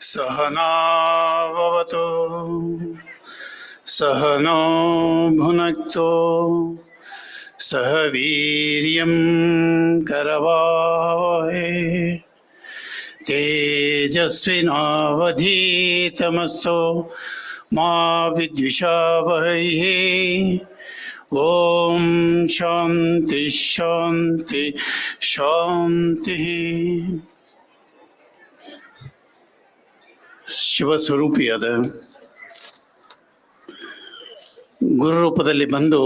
सहनावतु सहनो भुनक्तो सह वीर्यं करवावहै। तेजस्विनावधीतमस्तु मा विद्विषावहैः ॐ ಶಾಂತಿ ಶಾಂತಿ ಶಾಂತಿ. ಶಿವಸ್ವರೂಪಿಯಾದ ಗುರು ರೂಪದಲ್ಲಿ ಬಂದು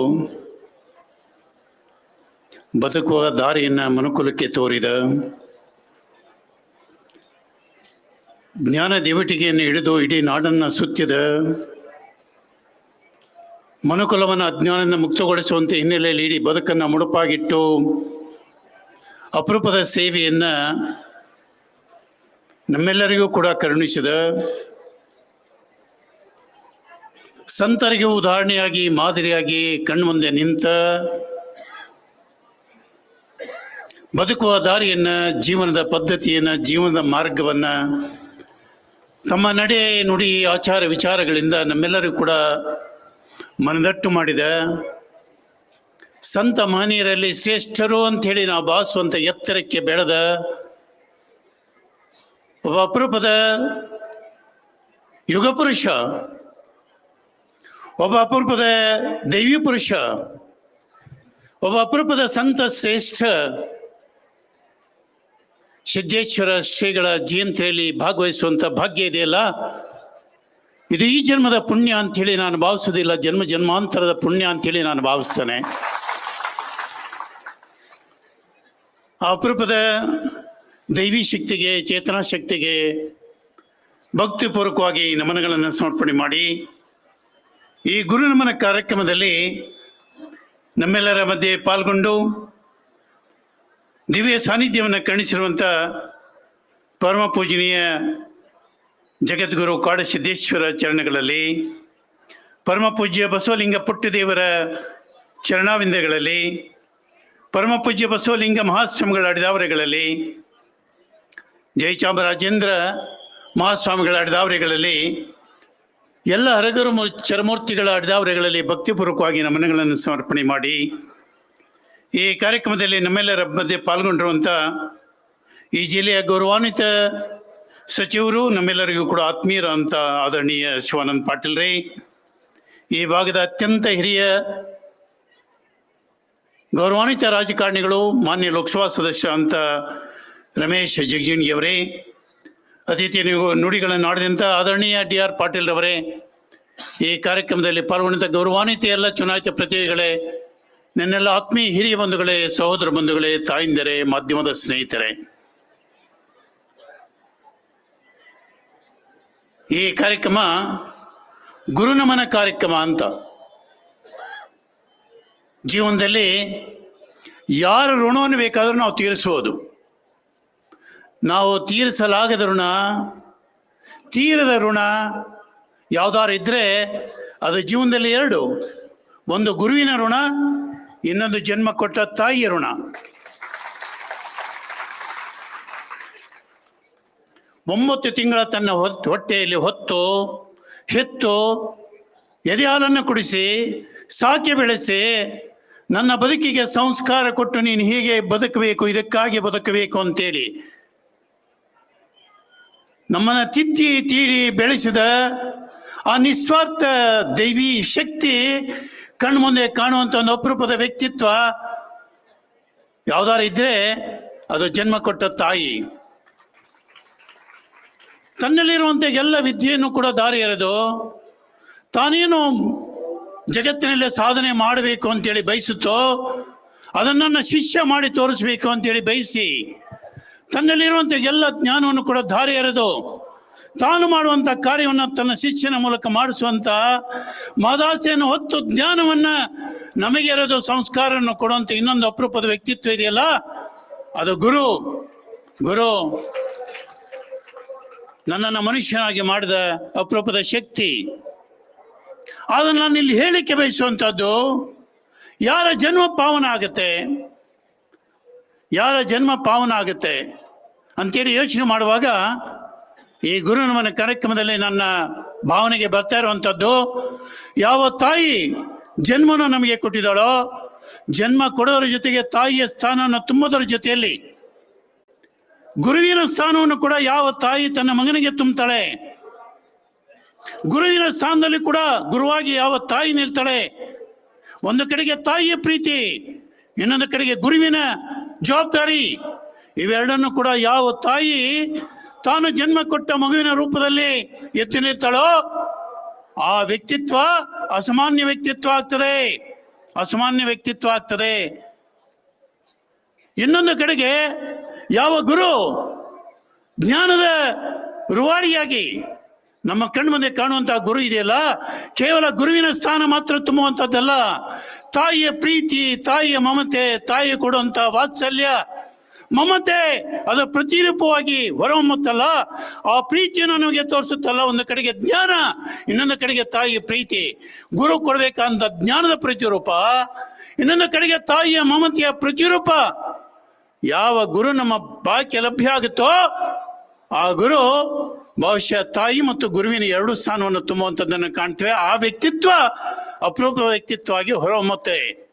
ಬದುಕುವ ದಾರಿಯನ್ನು ಮನುಕುಲಕ್ಕೆ ತೋರಿದ ಜ್ಞಾನ ದೇವಟಿಗೆಯನ್ನು ಹಿಡಿದು ಇಡೀ ನಾಡನ್ನು ಸುತ್ತಿದ ಮನುಕುಲವನ್ನು ಅಜ್ಞಾನದಿಂದ ಮುಕ್ತಗೊಳಿಸುವಂತೆ ಹಿನ್ನೆಲೆಯಲ್ಲಿ ಇಡೀ ಬದುಕನ್ನು ಮುಡುಪಾಗಿಟ್ಟು ಅಪರೂಪದ ಸೇವೆಯನ್ನು ನಮ್ಮೆಲ್ಲರಿಗೂ ಕೂಡ ಕರುಣಿಸಿದ ಸಂತರಿಗೆ ಉದಾಹರಣೆಯಾಗಿ, ಮಾದರಿಯಾಗಿ ಕಣ್ಮುಂದೆ ನಿಂತ ಬದುಕುವ ದಾರಿಯನ್ನು, ಜೀವನದ ಪದ್ಧತಿಯನ್ನು, ಜೀವನದ ಮಾರ್ಗವನ್ನು ತಮ್ಮ ನಡೆ ನುಡಿ ಆಚಾರ ವಿಚಾರಗಳಿಂದ ನಮ್ಮೆಲ್ಲರಿಗೂ ಕೂಡ ಮನದಟ್ಟು ಮಾಡಿದ, ಸಂತ ಮಹನೀಯರಲ್ಲಿ ಶ್ರೇಷ್ಠರು ಅಂಥೇಳಿ ನಾವು ಭಾವಿಸುವಂಥ ಎತ್ತರಕ್ಕೆ ಬೆಳೆದ ಒಬ್ಬ ಅಪರೂಪದ ಯುಗ ಪುರುಷ, ಒಬ್ಬ ಅಪರೂಪದ ದೈವಿ ಪುರುಷ, ಒಬ್ಬ ಅಪರೂಪದ ಸಂತ ಶ್ರೇಷ್ಠ ಸಿದ್ದೇಶ್ವರ ಶ್ರೀಗಳ ಜಯಂತಿಯಲ್ಲಿ ಭಾಗವಹಿಸುವಂಥ ಭಾಗ್ಯ ಇದೆಯಲ್ಲ? ಇದು ಈ ಜನ್ಮದ ಪುಣ್ಯ ಅಂಥೇಳಿ ನಾನು ಭಾವಿಸೋದಿಲ್ಲ. ಜನ್ಮ ಜನ್ಮಾಂತರದ ಪುಣ್ಯ ಅಂಥೇಳಿ ನಾನು ಭಾವಿಸ್ತೇನೆ. ಅಪರೂಪದ ದೈವಿ ಶಕ್ತಿಗೆ, ಚೇತನಾ ಶಕ್ತಿಗೆ ಭಕ್ತಿಪೂರ್ವಕವಾಗಿ ನಮನಗಳನ್ನು ಸಮರ್ಪಣೆ ಮಾಡಿ, ಈ ಗುರು ನಮನ ಕಾರ್ಯಕ್ರಮದಲ್ಲಿ ನಮ್ಮೆಲ್ಲರ ಮಧ್ಯೆ ಪಾಲ್ಗೊಂಡು ದಿವ್ಯ ಸಾನ್ನಿಧ್ಯವನ್ನು ಕಣಿಸಿರುವಂಥ ಪರಮ ಪೂಜನೀಯ ಜಗದ್ಗುರು ಕಾಡಸಿದ್ದೇಶ್ವರ ಚರಣಗಳಲ್ಲಿ, ಪರಮ ಪೂಜ್ಯ ಬಸವಲಿಂಗ ಪುಟ್ಟದೇವರ ಚರಣಾವಿಂದಗಳಲ್ಲಿ, ಪರಮ ಪೂಜ್ಯ ಬಸವಲಿಂಗ ಮಹಾಸ್ವಾಮಿಗಳ ಅಡಿದಾವರೆಗಳಲ್ಲಿ ಜಯಚಾಮರಾಜೇಂದ್ರ ಮಹಾಸ್ವಾಮಿಗಳ ಅಡಿದಾವರೆಗಳಲ್ಲಿ, ಎಲ್ಲ ಹರಗರು ಚರಮೂರ್ತಿಗಳ ಅಡಿದಾವರೆಗಳಲ್ಲಿ ಭಕ್ತಿಪೂರ್ವಕವಾಗಿ ನಮನಗಳನ್ನು ಸಮರ್ಪಣೆ ಮಾಡಿ, ಈ ಕಾರ್ಯಕ್ರಮದಲ್ಲಿ ನಮ್ಮೆಲ್ಲರ ಮಧ್ಯೆ ಪಾಲ್ಗೊಂಡಿರುವಂಥ ಈ ಜಿಲ್ಲೆಯ ಗೌರವಾನ್ವಿತ ಸಚಿವರು ನಮ್ಮೆಲ್ಲರಿಗೂ ಕೂಡ ಆತ್ಮೀಯರ ಅಂತ ಆದರಣೀಯ ಶಿವಾನಂದ್ ಪಾಟೀಲ್ ರೀ, ಈ ಭಾಗದ ಅತ್ಯಂತ ಹಿರಿಯ ಗೌರವಾನ್ವಿತ ರಾಜಕಾರಣಿಗಳು, ಮಾನ್ಯ ಲೋಕಸಭಾ ಸದಸ್ಯ ಅಂತ ರಮೇಶ್ ಜಗಜೀಣಿಯವರೇ ಅತಿಥಿ ನೀವು ನುಡಿಗಳನ್ನು ಆಡಿದಂಥ ಆದರಣೀಯ ಡಿ ಆರ್ ಪಾಟೀಲ್ ರವರೇ, ಈ ಕಾರ್ಯಕ್ರಮದಲ್ಲಿ ಪಾಲ್ಗೊಂಡಂಥ ಗೌರವಾನ್ವಿತ ಎಲ್ಲ ಚುನಾಯಿತ ಪ್ರತಿನಿಧಿಗಳೇ ನನ್ನೆಲ್ಲ ಆತ್ಮೀಯ ಹಿರಿಯ ಬಂಧುಗಳೇ, ಸಹೋದರ ಬಂಧುಗಳೇ, ತಾಯಿಂದರೇ, ಮಾಧ್ಯಮದ ಸ್ನೇಹಿತರೆ. ಈ ಕಾರ್ಯಕ್ರಮ ಗುರುನಮನ ಕಾರ್ಯಕ್ರಮ ಅಂತ. ಜೀವನದಲ್ಲಿ ಯಾರ ಋಣವನ್ನು ಬೇಕಾದರೂ ನಾವು ತೀರಿಸ್ಬೋದು. ನಾವು ತೀರಿಸಲಾಗದ ಋಣ, ತೀರದ ಋಣ ಯಾವುದಾದ್ರು ಇದ್ದರೆ ಅದು ಜೀವನದಲ್ಲಿ ಎರಡು. ಒಂದು ಗುರುವಿನ ಋಣ, ಇನ್ನೊಂದು ಜನ್ಮ ಕೊಟ್ಟ ತಾಯಿಯ ಋಣ. ಒಂಬತ್ತು ತಿಂಗಳ ತನ್ನ ಹೊಟ್ಟೆಯಲ್ಲಿ ಹೊತ್ತು, ಹೆತ್ತು ಎದೆ ಹಾಲನ್ನು ಕುಡಿಸಿ, ಸಾಕಿ ಬೆಳೆಸಿ, ನನ್ನ ಬದುಕಿಗೆ ಸಂಸ್ಕಾರ ಕೊಟ್ಟು ನೀನು ಹೀಗೆ ಬದುಕಬೇಕು, ಇದಕ್ಕಾಗಿ ಬದುಕಬೇಕು ಅಂತೇಳಿ. ನಮ್ಮನ್ನು ತಿತ್ತಿ ತೀಡಿ ಬೆಳೆಸಿದ ಆ ನಿಸ್ವಾರ್ಥ ದೈವಿ ಶಕ್ತಿ ಕಣ್ಮುಂದೆ ಕಾಣುವಂಥ ಒಂದು ಅಪರೂಪದ ವ್ಯಕ್ತಿತ್ವ ಯಾವ್ದಾರು ಇದ್ರೆ ಅದು ಜನ್ಮ ಕೊಟ್ಟ ತಾಯಿ. ತನ್ನಲ್ಲಿರುವಂಥ ಎಲ್ಲ ವಿದ್ಯೆಯನ್ನು ಕೂಡ ದಾರಿ ಎರೆದು ತಾನೇನು ಜಗತ್ತಿನಲ್ಲೇ ಸಾಧನೆ ಮಾಡಬೇಕು ಅಂತೇಳಿ ಬಯಸುತ್ತೋ ಅದನ್ನು ಶಿಷ್ಯ ಮಾಡಿ ತೋರಿಸ್ಬೇಕು ಅಂತೇಳಿ ಬಯಸಿ ತನ್ನಲ್ಲಿರುವಂಥ ಎಲ್ಲ ಜ್ಞಾನವನ್ನು ಕೂಡ ದಾರಿ ಎರೆದು ತಾನು ಮಾಡುವಂಥ ಕಾರ್ಯವನ್ನು ತನ್ನ ಶಿಷ್ಯನ ಮೂಲಕ ಮಾಡಿಸುವಂಥ ಮದಾಸೆಯನ್ನು ಹೊತ್ತು ಜ್ಞಾನವನ್ನ ನಮಗೆ ಇರೋದು ಸಂಸ್ಕಾರವನ್ನು ಕೊಡುವಂಥ ಇನ್ನೊಂದು ಅಪರೂಪದ ವ್ಯಕ್ತಿತ್ವ ಇದೆಯಲ್ಲ? ಅದು ಗುರು. ಗುರು. ನನ್ನನ್ನು ಮನುಷ್ಯನಾಗಿ ಮಾಡಿದ ಅಪರೂಪದ ಶಕ್ತಿ. ಅದನ್ನು ನಾನು ಇಲ್ಲಿ ಹೇಳಿಕೆ ಬಯಸುವಂಥದ್ದು, ಯಾರ ಜನ್ಮ ಪಾವನ ಆಗುತ್ತೆ, ಯಾರ ಜನ್ಮ ಪಾವನ ಆಗುತ್ತೆ ಅಂತೇಳಿ ಯೋಚನೆ ಮಾಡುವಾಗ, ಈ ಗುರು ನಮನ ಕಾರ್ಯಕ್ರಮದಲ್ಲಿ ನನ್ನ ಭಾವನೆಗೆ ಬರ್ತಾ ಇರುವಂಥದ್ದು, ಯಾವ ತಾಯಿ ಜನ್ಮನ ನಮಗೆ ಕೊಟ್ಟಿದ್ದಾಳೋ, ಜನ್ಮ ಕೊಡೋದ್ರ ಜೊತೆಗೆ ತಾಯಿಯ ಸ್ಥಾನವನ್ನು ತುಂಬೋದ್ರ ಜೊತೆಯಲ್ಲಿ ಗುರುವಿನ ಸ್ಥಾನವನ್ನು ಕೂಡ ಯಾವ ತಾಯಿ ತನ್ನ ಮಗನಿಗೆ ತುಂಬುತ್ತಾಳೆ ಗುರುವಿನ ಸ್ಥಾನದಲ್ಲಿ ಕೂಡ ಗುರುವಾಗಿ ಯಾವ ತಾಯಿ ನಿಲ್ತಾಳೆ? ಒಂದು ಕಡೆಗೆ ತಾಯಿಯ ಪ್ರೀತಿ, ಇನ್ನೊಂದು ಕಡೆಗೆ ಗುರುವಿನ ಜವಾಬ್ದಾರಿ. ಇವೆರಡನ್ನು ಕೂಡ ಯಾವ ತಾಯಿ ತಾನು ಜನ್ಮ ಕೊಟ್ಟ ಮಗುವಿನ ರೂಪದಲ್ಲಿ ಎತ್ತಿ ನಿಲ್ತಾಳೋ, ಆ ವ್ಯಕ್ತಿತ್ವ ಅಸಾಮಾನ್ಯ ವ್ಯಕ್ತಿತ್ವ ಆಗ್ತದೆ. ಅಸಾಮಾನ್ಯ ವ್ಯಕ್ತಿತ್ವ ಆಗ್ತದೆ. ಇನ್ನೊಂದು ಕಡೆಗೆ ಯಾವ ಗುರು ಜ್ಞಾನದ ರುವಾರಿಯಾಗಿ ನಮ್ಮ ಕಣ್ಮುಂದೆ ಕಾಣುವಂತಹ ಗುರು ಇದೆಯಲ್ಲ? ಕೇವಲ ಗುರುವಿನ ಸ್ಥಾನ ಮಾತ್ರ ತುಂಬುವಂಥದ್ದಲ್ಲ ತಾಯಿಯ ಪ್ರೀತಿ, ತಾಯಿಯ ಮಮತೆ ತಾಯಿ ಕೊಡುವಂತ ವಾತ್ಸಲ್ಯ. ಮಮತೆ ಅದು ಪ್ರತಿರೂಪವಾಗಿ ಹೊರಹೊಮ್ಮತ್ತಲ್ಲ. ಆ ಪ್ರೀತಿಯನ್ನು ನಮಗೆ ತೋರಿಸುತ್ತಲ್ಲ. ಒಂದು ಕಡೆಗೆ ಜ್ಞಾನ, ಇನ್ನೊಂದು ಕಡೆಗೆ ತಾಯಿಯ ಪ್ರೀತಿ. ಗುರು ಕೊಡಬೇಕಂತ ಜ್ಞಾನದ ಪ್ರತಿರೂಪ, ಇನ್ನೊಂದು ಕಡೆಗೆ ತಾಯಿಯ ಮಮತೆಯ ಪ್ರತಿರೂಪ. ಯಾವ ಗುರು ನಮ್ಮ ಬಾಕಿ ಲಭ್ಯ ಆಗುತ್ತೋ, ಆ ಗುರು ಬಹುಶಃ ತಾಯಿ ಮತ್ತು ಗುರುವಿನ ಎರಡು ಸ್ಥಾನವನ್ನು ತುಂಬುವಂಥದ್ದನ್ನು ಕಾಣ್ತೇವೆ. ಆ ವ್ಯಕ್ತಿತ್ವ ಅಪರೂಪ ವ್ಯಕ್ತಿತ್ವವಾಗಿ ಹೊರಹೊಮ್ಮುತ್ತೆ.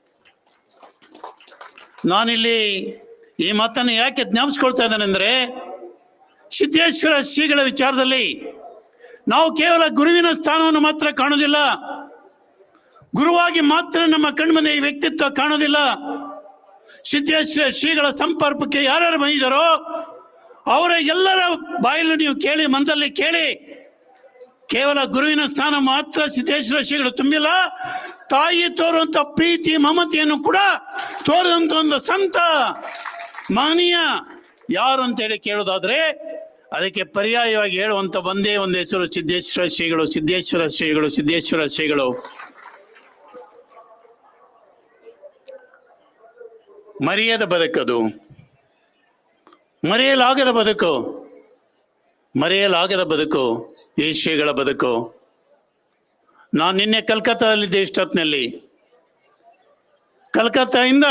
ನಾನಿಲ್ಲಿ ಈ ಮಾತನ್ನು ಯಾಕೆ ಜ್ಞಾಪಿಸ್ಕೊಳ್ತಾ ಇದ್ದೇನೆಂದ್ರೆ, ಸಿದ್ದೇಶ್ವರ ಶ್ರೀಗಳ ವಿಚಾರದಲ್ಲಿ ನಾವು ಕೇವಲ ಗುರುವಿನ ಸ್ಥಾನವನ್ನು ಮಾತ್ರ ಕಾಣೋದಿಲ್ಲ ಗುರುವಾಗಿ ಮಾತ್ರ ನಮ್ಮ ಕಣ್ಮನೆ ಈ ವ್ಯಕ್ತಿತ್ವ ಕಾಣೋದಿಲ್ಲ ಸಿದ್ದೇಶ್ವರ ಶ್ರೀಗಳ ಸಂಪರ್ಕಕ್ಕೆ ಯಾರ್ಯಾರು ಬಂದಿದ್ದಾರೋ, ಅವರ ಎಲ್ಲರ ಬಾಯಲ್ಲಿ ನೀವು ಕೇಳಿ ಮನದಲ್ಲಿ ಕೇಳಿ. ಕೇವಲ ಗುರುವಿನ ಸ್ಥಾನ ಮಾತ್ರ ಸಿದ್ದೇಶ್ವರ ಶ್ರೀಗಳು ತುಂಬಿಲ್ಲ. ತಾಯಿ ತೋರುವಂತ ಪ್ರೀತಿ, ಮಮತೆಯನ್ನು ಕೂಡ ತೋರಿದಂತ ಒಂದು ಸಂತ, ಮಾನೀಯ. ಯಾರು ಅಂತೇಳಿ ಕೇಳೋದಾದ್ರೆ, ಅದಕ್ಕೆ ಪರ್ಯಾಯವಾಗಿ ಹೇಳುವಂತ ಒಂದೇ ಒಂದು ಹೆಸರು ಸಿದ್ದೇಶ್ವರ ಶ್ರೀಗಳು ಸಿದ್ದೇಶ್ವರ ಶ್ರೀಗಳು ಸಿದ್ದೇಶ್ವರ ಶ್ರೀಗಳು. ಮರೆಯದ ಬದುಕದು. ಮರೆಯಲಾಗದ ಬದುಕು. ಮರೆಯಲಾಗದ ಬದುಕು. ಏಷ್ಯಗಳ ಬದುಕು. ನಾನು ನಿನ್ನೆ ಕಲ್ಕತ್ತಾದಲ್ಲಿದ್ದೆ ಇಷ್ಟೊತ್ತಿನಲ್ಲಿ. ಕಲ್ಕತ್ತಾಯಿಂದ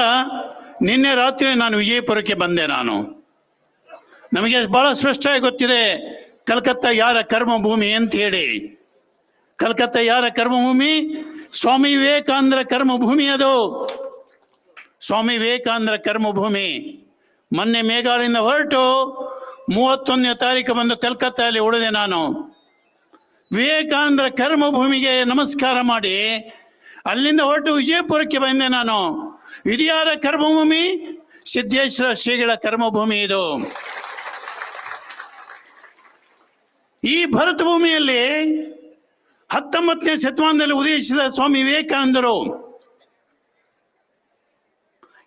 ನಿನ್ನೆ ರಾತ್ರಿ ನಾನು ವಿಜಯಪುರಕ್ಕೆ ಬಂದೆ ನಾನು. ನಮಗೆ ಬಹಳ ಸ್ಪಷ್ಟವಾಗಿ ಗೊತ್ತಿದೆ, ಕಲ್ಕತ್ತಾ ಯಾರ ಕರ್ಮಭೂಮಿ ಅಂತ ಹೇಳಿ. ಕಲ್ಕತ್ತಾ ಯಾರ ಕರ್ಮಭೂಮಿ? ಸ್ವಾಮಿ ವಿವೇಕಾನಂದರ ಕರ್ಮಭೂಮಿ ಅದು. ಸ್ವಾಮಿ ವಿವೇಕಾನಂದರ ಕರ್ಮಭೂಮಿ. ಮೊನ್ನೆ ಮೇಘಾಲಯದಿಂದ ಹೊರಟು ಮೂವತ್ತೊಂದನೇ ತಾರೀಕು ಬಂದು ಕಲ್ಕತ್ತಾದಲ್ಲಿ ಉಳಿದೆ ನಾನು. ವಿವೇಕಾನಂದರ ಕರ್ಮಭೂಮಿಗೆ ನಮಸ್ಕಾರ ಮಾಡಿ ಅಲ್ಲಿಂದ ಹೊರಟು ವಿಜಯಪುರಕ್ಕೆ ಬಂದೆ ನಾನು. ಇದ್ಯಾರ ಕರ್ಮಭೂಮಿ? ಸಿದ್ದೇಶ್ವರ ಶ್ರೀಗಳ ಕರ್ಮಭೂಮಿ ಇದು. ಈ ಭರತ ಭೂಮಿಯಲ್ಲಿ ಹತ್ತೊಂಬತ್ತನೇ ಶತಮಾನದಲ್ಲಿ ಉದಯಿಸಿದ ಸ್ವಾಮಿ ವಿವೇಕಾನಂದರು.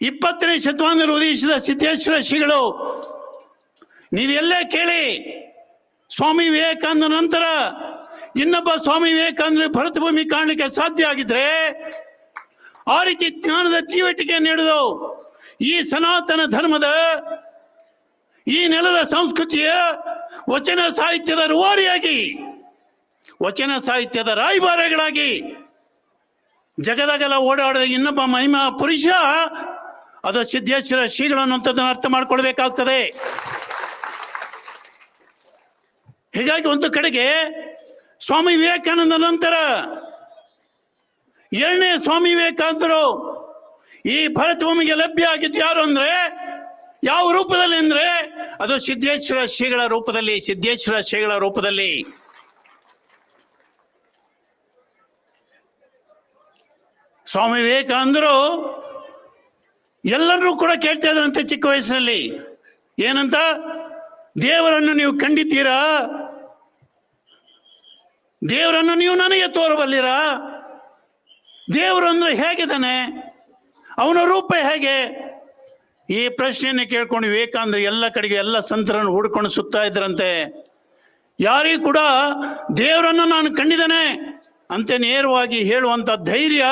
ಇಪ್ಪತ್ತನೇ ಶತಮಾನದಲ್ಲಿ ಉದಯಿಸಿದ ಸಿದ್ದೇಶ್ವರ ಶ್ರೀಗಳು, ನೀವೆಲ್ಲೇ ಕೇಳಿ ಸ್ವಾಮಿ ವಿವೇಕಾನಂದ ನಂತರ ಇನ್ನೊಬ್ಬ ಸ್ವಾಮಿ ವಿವೇಕಾನಂದ ಭರತಭೂಮಿ ಕಾಣಲಿಕ್ಕೆ ಸಾಧ್ಯ ಆಗಿದ್ರೆ ಆ ರೀತಿ ಜ್ಞಾನದ ಚೀವಟಿಕೆ ನೀಡಿದು ಈ ಸನಾತನ ಧರ್ಮದ ಈ ನೆಲದ ಸಂಸ್ಕೃತಿಯ ವಚನ ಸಾಹಿತ್ಯದ ರೂವಾರಿಯಾಗಿ, ವಚನ ಸಾಹಿತ್ಯದ ರಾಯಭಾರಿಗಳಾಗಿ ಜಗದಗಲ ಓಡಾಡಿದ ಇನ್ನೊಬ್ಬ ಮಹಿಮಾ ಪುರುಷ ಅದು ಸಿದ್ದೇಶ್ವರ ಶ್ರೀಗಳು ಅನ್ನುವಂಥದ್ದನ್ನು ಅರ್ಥ ಮಾಡ್ಕೊಳ್ಬೇಕಾಗ್ತದೆ. ಹೀಗಾಗಿ ಒಂದು ಕಡೆಗೆ ಸ್ವಾಮಿ ವಿವೇಕಾನಂದ ನಂತರ ಎರಡನೇ ಸ್ವಾಮಿ ವಿವೇಕಾನಂದರು ಈ ಭರತ ಭೂಮಿಗೆ ಲಭ್ಯ ಆಗಿದ್ದು ಯಾರು ಅಂದ್ರೆ ಯಾವ ರೂಪದಲ್ಲಿ ಅಂದ್ರೆ ಅದು ಸಿದ್ದೇಶ್ವರ ಶ್ರೀಗಳ ರೂಪದಲ್ಲಿ, ಸಿದ್ದೇಶ್ವರ ಶ್ರೀಗಳ ರೂಪದಲ್ಲಿ. ಸ್ವಾಮಿ ವಿವೇಕಾನಂದರು ಎಲ್ಲರೂ ಕೂಡ ಕೇಳ್ತಾ ಇದ್ರಂತೆ ಚಿಕ್ಕ ವಯಸ್ಸಿನಲ್ಲಿ. ಏನಂತ? ದೇವರನ್ನು ನೀವು ಕಂಡಿದ್ದೀರಾ? ದೇವರನ್ನು ನೀವು ನನಗೆ ತೋರಬಲ್ಲಿರಾ? ದೇವರು ಅಂದ್ರೆ ಹೇಗಿದ್ದಾನೆ ಅವನ ರೂಪ ಹೇಗೆ? ಈ ಪ್ರಶ್ನೆಯನ್ನು ಕೇಳ್ಕೊಂಡು ವಿವೇಕಾನಂದ ಎಲ್ಲ ಕಡೆಗೆ ಎಲ್ಲ ಸಂತರನ್ನು ಹುಡ್ಕೊಂಡು ಸುತ್ತಾ ಇದ್ರಂತೆ. ಯಾರಿಗೂ ಕೂಡ ದೇವರನ್ನು ನಾನು ಕಂಡಿದ್ದೇನೆ ಅಂತ ನೇರವಾಗಿ ಹೇಳುವಂತ ಧೈರ್ಯ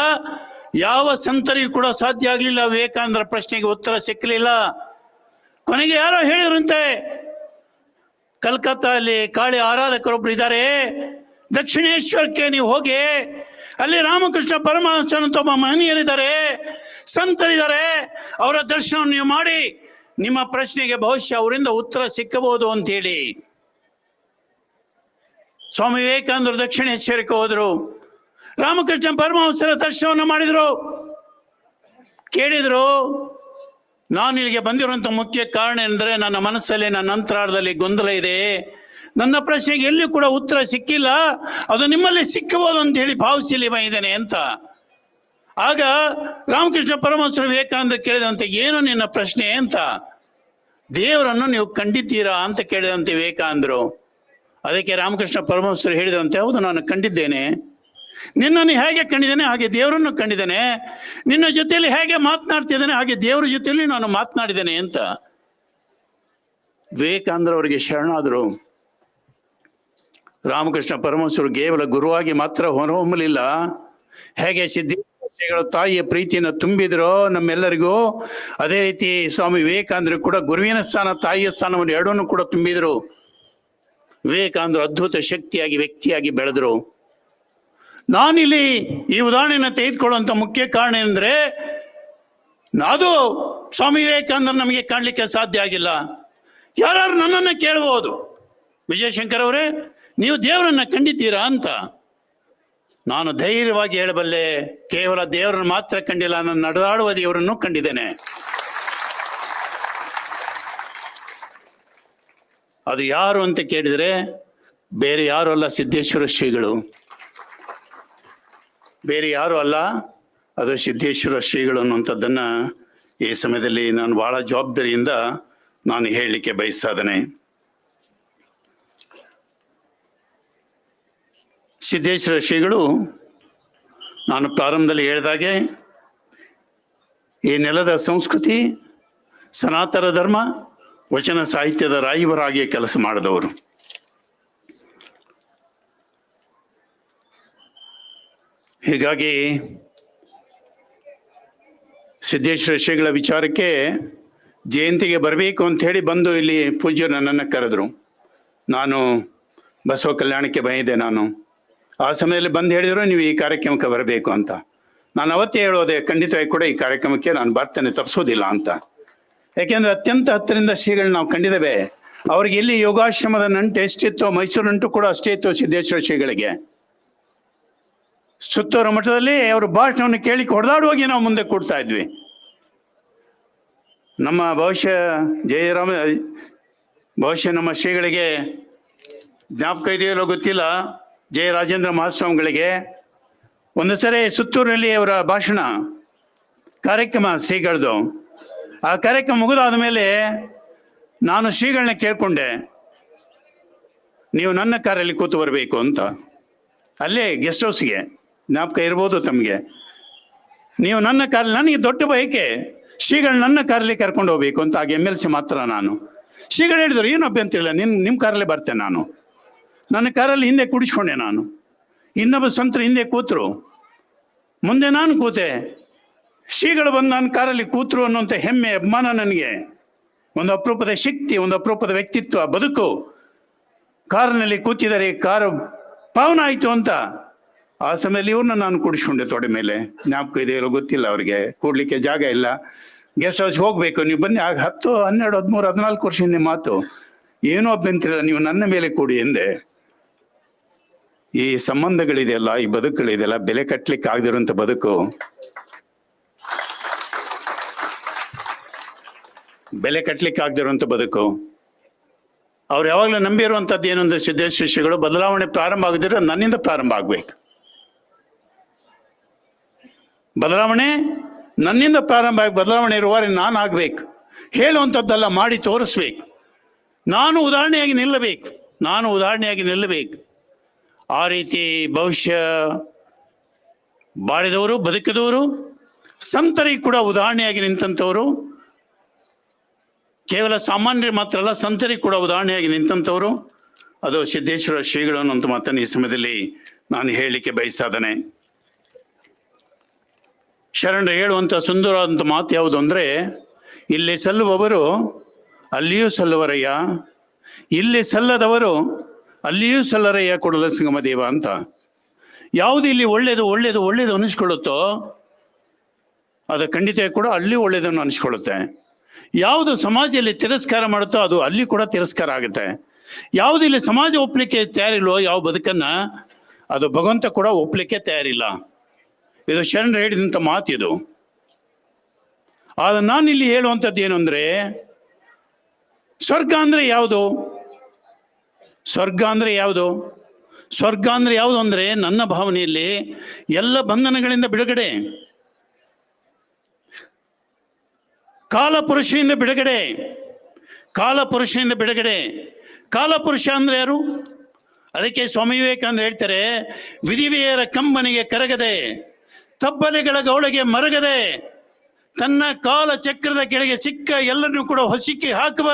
ಯಾವ ಸಂತರಿಗೂ ಕೂಡ ಸಾಧ್ಯ ಆಗಲಿಲ್ಲ. ವಿವೇಕಾನಂದರ ಪ್ರಶ್ನೆಗೆ ಉತ್ತರ ಸಿಕ್ಕಲಿಲ್ಲ. ಕೊನೆಗೆ ಯಾರೋ ಹೇಳಿದ್ರಂತೆ, ಕಲ್ಕತ್ತಾದಲ್ಲಿ ಕಾಳಿ ಆರಾಧಕರೊಬ್ರು ಇದ್ದಾರೆ. ದಕ್ಷಿಣೇಶ್ವರಕ್ಕೆ ನೀವು ಹೋಗಿ, ಅಲ್ಲಿ ರಾಮಕೃಷ್ಣ ಪರಮಹಂಸನಂತ ಒಬ್ಬ ಮಹನೀಯರಿದ್ದಾರೆ, ಸಂತರಿದ್ದಾರೆ. ಅವರ ದರ್ಶನ ನೀವು ಮಾಡಿ, ನಿಮ್ಮ ಪ್ರಶ್ನೆಗೆ ಬಹುಶಃ ಅವರಿಂದ ಉತ್ತರ ಸಿಕ್ಕಬಹುದು ಅಂತ ಹೇಳಿ ಸ್ವಾಮಿ ವಿವೇಕಾನಂದರು ದಕ್ಷಿಣೇಶ್ವರಕ್ಕೆ ಹೋದರು. ರಾಮಕೃಷ್ಣ ಪರಮಹಂಸರ ದರ್ಶನವನ್ನು ಮಾಡಿದರು. ಕೇಳಿದ್ರು, ನಾನು ಇಲ್ಲಿಗೆ ಬಂದಿರುವಂಥ ಮುಖ್ಯ ಕಾರಣ ಎಂದರೆ ನನ್ನ ಮನಸ್ಸಲ್ಲಿ, ನನ್ನ ಅಂತರಾಳದಲ್ಲಿ ಗೊಂದಲ ಇದೆ. ನನ್ನ ಪ್ರಶ್ನೆಗೆ ಎಲ್ಲಿಯೂ ಕೂಡ ಉತ್ತರ ಸಿಕ್ಕಿಲ್ಲ. ಅದು ನಿಮ್ಮಲ್ಲಿ ಸಿಕ್ಕಬಹುದು ಅಂತ ಹೇಳಿ ಭಾವಿಸಲಿ ಬಂದಿದ್ದೇನೆ ಅಂತ. ಆಗ ರಾಮಕೃಷ್ಣ ಪರಮಹಂಸರ ವಿವೇಕಾನಂದ ಕೇಳಿದಂತೆ, ಏನು ನಿನ್ನ ಪ್ರಶ್ನೆ ಅಂತ. ದೇವರನ್ನು ನೀವು ಕಂಡಿದ್ದೀರಾ ಅಂತ ಕೇಳಿದಂತೆ ವಿವೇಕಾನಂದರು. ಅದಕ್ಕೆ ರಾಮಕೃಷ್ಣ ಪರಮಹಂಸರು ಹೇಳಿದಂತೆ ಹೌದು, ನಾನು ಕಂಡಿದ್ದೇನೆ. ನಿನ್ನನ್ನು ಹೇಗೆ ಕಂಡಿದ್ದೇನೆ ಹಾಗೆ ದೇವರನ್ನು ಕಂಡಿದ್ದೇನೆ. ನಿನ್ನ ಜೊತೆಯಲ್ಲಿ ಹೇಗೆ ಮಾತನಾಡ್ತಿದ್ದೇನೆ ಹಾಗೆ ದೇವರ ಜೊತೆಯಲ್ಲಿ ನಾನು ಮಾತನಾಡಿದ್ದೇನೆ ಅಂತ. ವಿವೇಕಾನಂದ್ರ ಅವರಿಗೆ ಶರಣಾದರು. ರಾಮಕೃಷ್ಣ ಪರಮಹಂಸರು ಕೇವಲ ಗುರುವಾಗಿ ಮಾತ್ರ ಹೊರಹೊಮ್ಮಲಿಲ್ಲ. ಹೇಗೆ ಸಿದ್ದೇಶ್ವರ ತಾಯಿಯ ಪ್ರೀತಿಯನ್ನು ತುಂಬಿದ್ರೋ ನಮ್ಮೆಲ್ಲರಿಗೂ, ಅದೇ ರೀತಿ ಸ್ವಾಮಿ ವಿವೇಕಾನಂದರು ಕೂಡ ಗುರುವಿನ ಸ್ಥಾನ, ತಾಯಿಯ ಸ್ಥಾನವನ್ನು ಎರಡನ್ನೂ ಕೂಡ ತುಂಬಿದರು. ವಿವೇಕಾನಂದರು ಅದ್ಭುತ ಶಕ್ತಿಯಾಗಿ ವ್ಯಕ್ತಿಯಾಗಿ ಬೆಳೆದರು. ನಾನಿಲ್ಲಿ ಈ ಉದಾಹರಣೆಯನ್ನು ತೆಗೆದುಕೊಳ್ಳುವಂತ ಮುಖ್ಯ ಕಾರಣ ಏನಂದ್ರೆ, ಅದು ಸ್ವಾಮಿ ವಿವೇಕಾನಂದ ನಮಗೆ ಕಾಣಲಿಕ್ಕೆ ಸಾಧ್ಯ ಆಗಿಲ್ಲ. ಯಾರು ನನ್ನನ್ನು ಕೇಳಬಹುದು ವಿಜಯಶಂಕರ್ ಅವರೇ, ನೀವು ದೇವರನ್ನ ಕಂಡಿದ್ದೀರಾ ಅಂತ. ನಾನು ಧೈರ್ಯವಾಗಿ ಹೇಳಬಲ್ಲೆ, ಕೇವಲ ದೇವರನ್ನು ಮಾತ್ರ ಕಂಡಿಲ್ಲ, ನಾನು ನಡೆದಾಡುವ ದೇವರನ್ನು ಕಂಡಿದ್ದೇನೆ. ಅದು ಯಾರು ಅಂತ ಕೇಳಿದರೆ, ಬೇರೆ ಯಾರು ಅಲ್ಲ ಸಿದ್ದೇಶ್ವರ ಶ್ರೀಗಳು. ಬೇರೆ ಯಾರು ಅಲ್ಲ. ಅದು ಸಿದ್ದೇಶ್ವರ ಶ್ರೀಗಳು ಅನ್ನುವಂಥದ್ದನ್ನು ಈ ಸಮಯದಲ್ಲಿ ನಾನು ಬಹಳ ಜವಾಬ್ದಾರಿಯಿಂದ ನಾನು ಹೇಳಲಿಕ್ಕೆ ಬಯಸ್ತಾ ಇದ್ದೇನೆ. ಸಿದ್ದೇಶ್ವರ ಶ್ರೀಗಳು, ನಾನು ಪ್ರಾರಂಭದಲ್ಲಿ ಹೇಳಿದಾಗೆ, ಈ ನೆಲದ ಸಂಸ್ಕೃತಿ, ಸನಾತನ ಧರ್ಮ, ವಚನ ಸಾಹಿತ್ಯದ ರಾಯಿವರಾಗಿ ಕೆಲಸ ಮಾಡಿದವರು. ಹೀಗಾಗಿ ಸಿದ್ದೇಶ್ವರ ಶ್ರೀಗಳ ವಿಚಾರಕ್ಕೆ ಜಯಂತಿಗೆ ಬರಬೇಕು ಅಂತ ಹೇಳಿ ಬಂದು ಇಲ್ಲಿ ಪೂಜ್ಯರು ನನ್ನನ್ನು ಕರೆದ್ರು. ನಾನು ಬಸವ ಕಲ್ಯಾಣಕ್ಕೆ ಬಂದಿದ್ದೆ ನಾನು. ಆ ಸಮಯದಲ್ಲಿ ಬಂದು ಹೇಳಿದ್ರು, ನೀವು ಈ ಕಾರ್ಯಕ್ರಮಕ್ಕೆ ಬರಬೇಕು ಅಂತ. ನಾನು ಅವತ್ತೇ ಹೇಳೋದೆ, ಖಂಡಿತವಾಗಿ ಕೂಡ ಈ ಕಾರ್ಯಕ್ರಮಕ್ಕೆ ನಾನು ಬರ್ತೇನೆ ತಪ್ಪಿಸೋದಿಲ್ಲ ಅಂತ. ಯಾಕೆಂದ್ರೆ ಅತ್ಯಂತ ಹತ್ತರಿಂದ ಶ್ರೀಗಳನ್ನ ನಾವು ಕಂಡಿದ್ದೇವೆ. ಅವ್ರಿಗೆ ಇಲ್ಲಿ ಯೋಗಾಶ್ರಮದ ನಂಟು ಎಷ್ಟಿತ್ತೋ ಮೈಸೂರು ನಂಟು ಕೂಡ ಅಷ್ಟೇ ಇತ್ತು ಸಿದ್ದೇಶ್ವರ ಶ್ರೀಗಳಿಗೆ. ಸುತ್ತೂರು ಮಠದಲ್ಲಿ ಅವರ ಭಾಷಣವನ್ನು ಕೇಳಿ ಹೊಡೆದಾಡುವಾಗಿ ನಾವು ಮುಂದೆ ಕೊಡ್ತಾ ಇದ್ವಿ. ನಮ್ಮ ಭವಿಷ್ಯ ಜಯರಾಮ ಬಹುಶಃ ನಮ್ಮ ಶ್ರೀಗಳಿಗೆ ಜ್ಞಾಪಕ ಇದೆಯಲ್ಲೋ ಗೊತ್ತಿಲ್ಲ. ಜಯ ರಾಜೇಂದ್ರ ಮಹಾಸ್ವಾಮಿಗಳಿಗೆ. ಒಂದು ಸರಿ ಸುತ್ತೂರಿನಲ್ಲಿ ಅವರ ಭಾಷಣ, ಕಾರ್ಯಕ್ರಮ ಶ್ರೀಗಳದು ಆ ಕಾರ್ಯಕ್ರಮ ಮುಗಿದಾದ ಮೇಲೆ ನಾನು ಶ್ರೀಗಳನ್ನ ಕೇಳಿಕೊಂಡೆ. ನೀವು ನನ್ನ ಕಾರಲ್ಲಿ ಕೂತು ಬರಬೇಕು ಅಂತ. ಅಲ್ಲೇ ಗೆಸ್ಟ್ ಹೌಸ್ಗೆ. ಜ್ಞಾಪಕ ಇರ್ಬೋದು ತಮಗೆ. ನೀವು ನನ್ನ ಕಾರಲ್ಲಿ ನನಗೆ ದೊಡ್ಡ ಬಯಕೆ, ಶ್ರೀಗಳು ನನ್ನ ಕಾರಲ್ಲಿ ಕರ್ಕೊಂಡು ಹೋಗ್ಬೇಕು ಅಂತ ಆಗ ಎಂ ಎಲ್ ಸಿ ಮಾತ್ರ ನಾನು. ಶ್ರೀಗಳು ಹೇಳಿದ್ರು, ಏನು ಅಭ್ಯಂತರಿಲ್ಲ ನಿನ್ನ ನಿಮ್ಮ ಕಾರಲ್ಲೇ ಬರ್ತೇನೆ ನಾನು. ನನ್ನ ಕಾರಲ್ಲಿ ಹಿಂದೆ ಕುಡಿಸ್ಕೊಂಡೆ ನಾನು. ಇನ್ನೊಬ್ಬ ಸಂತರು ಹಿಂದೆ ಕೂತರು. ಮುಂದೆ ನಾನು ಕೂತೆ. ಶ್ರೀಗಳು ಬಂದು ನನ್ನ ಕಾರಲ್ಲಿ ಕೂತರು ಅನ್ನುವಂಥ ಹೆಮ್ಮೆ, ಅಭಿಮಾನ ನನಗೆ. ಒಂದು ಅಪರೂಪದ ಶಕ್ತಿ, ಒಂದು ಅಪರೂಪದ ವ್ಯಕ್ತಿತ್ವ, ಬದುಕು. ಕಾರಿನಲ್ಲಿ ಕೂತಿದ್ದಾರೆ ಕಾರು ಪಾವನ ಆಯಿತು ಅಂತ. ಆ ಸಮಯದಲ್ಲಿ ಇವ್ರನ್ನ ನಾನು ಕೂಡಿಸ್ಕೊಂಡೆ ತೊಡೆ ಮೇಲೆ. ಜ್ಞಾಪಕ ಇದೆಯಲ್ಲೋ ಗೊತ್ತಿಲ್ಲ ಅವ್ರಿಗೆ. ಕೂಡ್ಲಿಕ್ಕೆ ಜಾಗ ಇಲ್ಲ. ಗೆಸ್ಟ್ ಹೌಸ್ ಹೋಗ್ಬೇಕು. ನೀವು ಬನ್ನಿ. ಆಗ ಹತ್ತು, ಹನ್ನೆರಡು, ಹದಿಮೂರು, ಹದಿನಾಲ್ಕು ವರ್ಷ ಹಿಂದೆ ಮಾತು. ಏನೂ ಅಭ್ಯಂತರ ನೀವು ನನ್ನ ಮೇಲೆ ಕೂಡಿ ಎಂದೆ. ಈ ಸಂಬಂಧಗಳಿದೆಯಲ್ಲ, ಈ ಬದುಕುಗಳಿದೆಯಲ್ಲ, ಬೆಲೆ ಕಟ್ಲಿಕ್ಕೆ ಆಗದಿರುವಂತ ಬದುಕು. ಬೆಲೆ ಕಟ್ಲಿಕ್ಕೆ ಆಗದಿರುವಂತ ಬದುಕು. ಅವ್ರು ಯಾವಾಗಲೂ ನಂಬಿರುವಂಥದ್ದು ಏನೊಂದು ಶ್ರೀಗಳು, ಬದಲಾವಣೆ ಪ್ರಾರಂಭ ಆಗದಿರೋ ನನ್ನಿಂದ ಪ್ರಾರಂಭ ಆಗ್ಬೇಕು. ಬದಲಾವಣೆ ನನ್ನಿಂದ ಪ್ರಾರಂಭ ಆಗಿ ಬದಲಾವಣೆ ಇರುವರೆ ನಾನು ಆಗ್ಬೇಕು. ಹೇಳುವಂಥದ್ದೆಲ್ಲ ಮಾಡಿ ತೋರಿಸ್ಬೇಕು. ನಾನು ಉದಾಹರಣೆಯಾಗಿ ನಿಲ್ಲಬೇಕು. ನಾನು ಉದಾಹರಣೆಯಾಗಿ ನಿಲ್ಲಬೇಕು. ಆ ರೀತಿ ಭವಿಷ್ಯ ಬಾಳಿದವರು, ಬದುಕಿದವರು ಸಂತರಿಗೆ ಕೂಡ ಉದಾಹರಣೆಯಾಗಿ ನಿಂತಂಥವರು, ಕೇವಲ ಸಾಮಾನ್ಯರು ಮಾತ್ರ ಅಲ್ಲ ಸಂತರಿಗೆ ಕೂಡ ಉದಾಹರಣೆಯಾಗಿ ನಿಂತಂಥವರು. ಅದು ಸಿದ್ದೇಶ್ವರ ಶ್ರೀಗಳು ಅನ್ನುವಂಥ ಮಾತನ್ನು ಈ ಸಮಯದಲ್ಲಿ ನಾನು ಹೇಳಲಿಕ್ಕೆ ಬಯಸ್ತಾ ಶರಣರು ಹೇಳುವಂಥ ಸುಂದರವಾದಂಥ ಮಾತು ಯಾವುದು ಅಂದರೆ, ಇಲ್ಲಿ ಸಲ್ಲುವವರು ಅಲ್ಲಿಯೂ ಸಲ್ಲುವರಯ್ಯ, ಇಲ್ಲಿ ಸಲ್ಲದವರು ಅಲ್ಲಿಯೂ ಸಲ್ಲರಯ್ಯ ಕೊಡಲ ಸಂಗಮ ದೇವ ಅಂತ. ಯಾವುದು ಇಲ್ಲಿ ಒಳ್ಳೆಯದು ಒಳ್ಳೆಯದು ಒಳ್ಳೆಯದು ಅನಿಸ್ಕೊಳ್ಳುತ್ತೋ, ಅದು ಖಂಡಿತ ಕೂಡ ಅಲ್ಲಿ ಒಳ್ಳೆಯದನ್ನು ಅನಿಸ್ಕೊಳ್ಳುತ್ತೆ. ಯಾವುದು ಸಮಾಜದಲ್ಲಿ ತಿರಸ್ಕಾರ ಮಾಡುತ್ತೋ ಅದು ಅಲ್ಲಿ ಕೂಡ ತಿರಸ್ಕಾರ ಆಗುತ್ತೆ. ಯಾವುದು ಇಲ್ಲಿ ಸಮಾಜ ಒಪ್ಪಲಿಕ್ಕೆ ತಯಾರಿಲ್ವೋ ಯಾವ ಬದುಕನ್ನು, ಅದು ಭಗವಂತ ಕೂಡ ಒಪ್ಪಲಿಕ್ಕೆ ತಯಾರಿಲ್ಲ. ಇದು ಶರಣರು ಹೇಳಿದಂಥ ಇದು. ಆದ್ರೆ ನಾನು ಇಲ್ಲಿ ಹೇಳುವಂಥದ್ದು ಏನು ಅಂದ್ರೆ, ಸ್ವರ್ಗ ಅಂದ್ರೆ ಯಾವುದು? ಸ್ವರ್ಗ ಅಂದ್ರೆ ಯಾವುದು? ಸ್ವರ್ಗ ಅಂದ್ರೆ ಯಾವುದು ಅಂದ್ರೆ ನನ್ನ ಭಾವನೆಯಲ್ಲಿ ಎಲ್ಲ ಬಂಧನಗಳಿಂದ ಬಿಡುಗಡೆ. ಕಾಲಪುರುಷನಿಂದ ಬಿಡುಗಡೆ. ಕಾಲಪುರುಷನಿಂದ ಬಿಡುಗಡೆ. ಕಾಲಪುರುಷ ಅಂದರೆ ಯಾರು? ಅದಕ್ಕೆ ಸ್ವಾಮಿ ವಿವೇಕಾನಂದ ಹೇಳ್ತಾರೆ ವಿಧಿವಿಯರ ಕಂಬನಿಗೆ ಕರಗದೆ ತಬ್ಬಲೆಗಳ ಗೌಳಿಗೆ ಮರಗದೆ, ತನ್ನ ಕಾಲ ಚಕ್ರದ ಕೆಳಗೆ ಸಿಕ್ಕ ಎಲ್ಲರನ್ನೂ ಕೂಡ ಹೊಸಿಕ್ಕಿ ಹಾಕುವ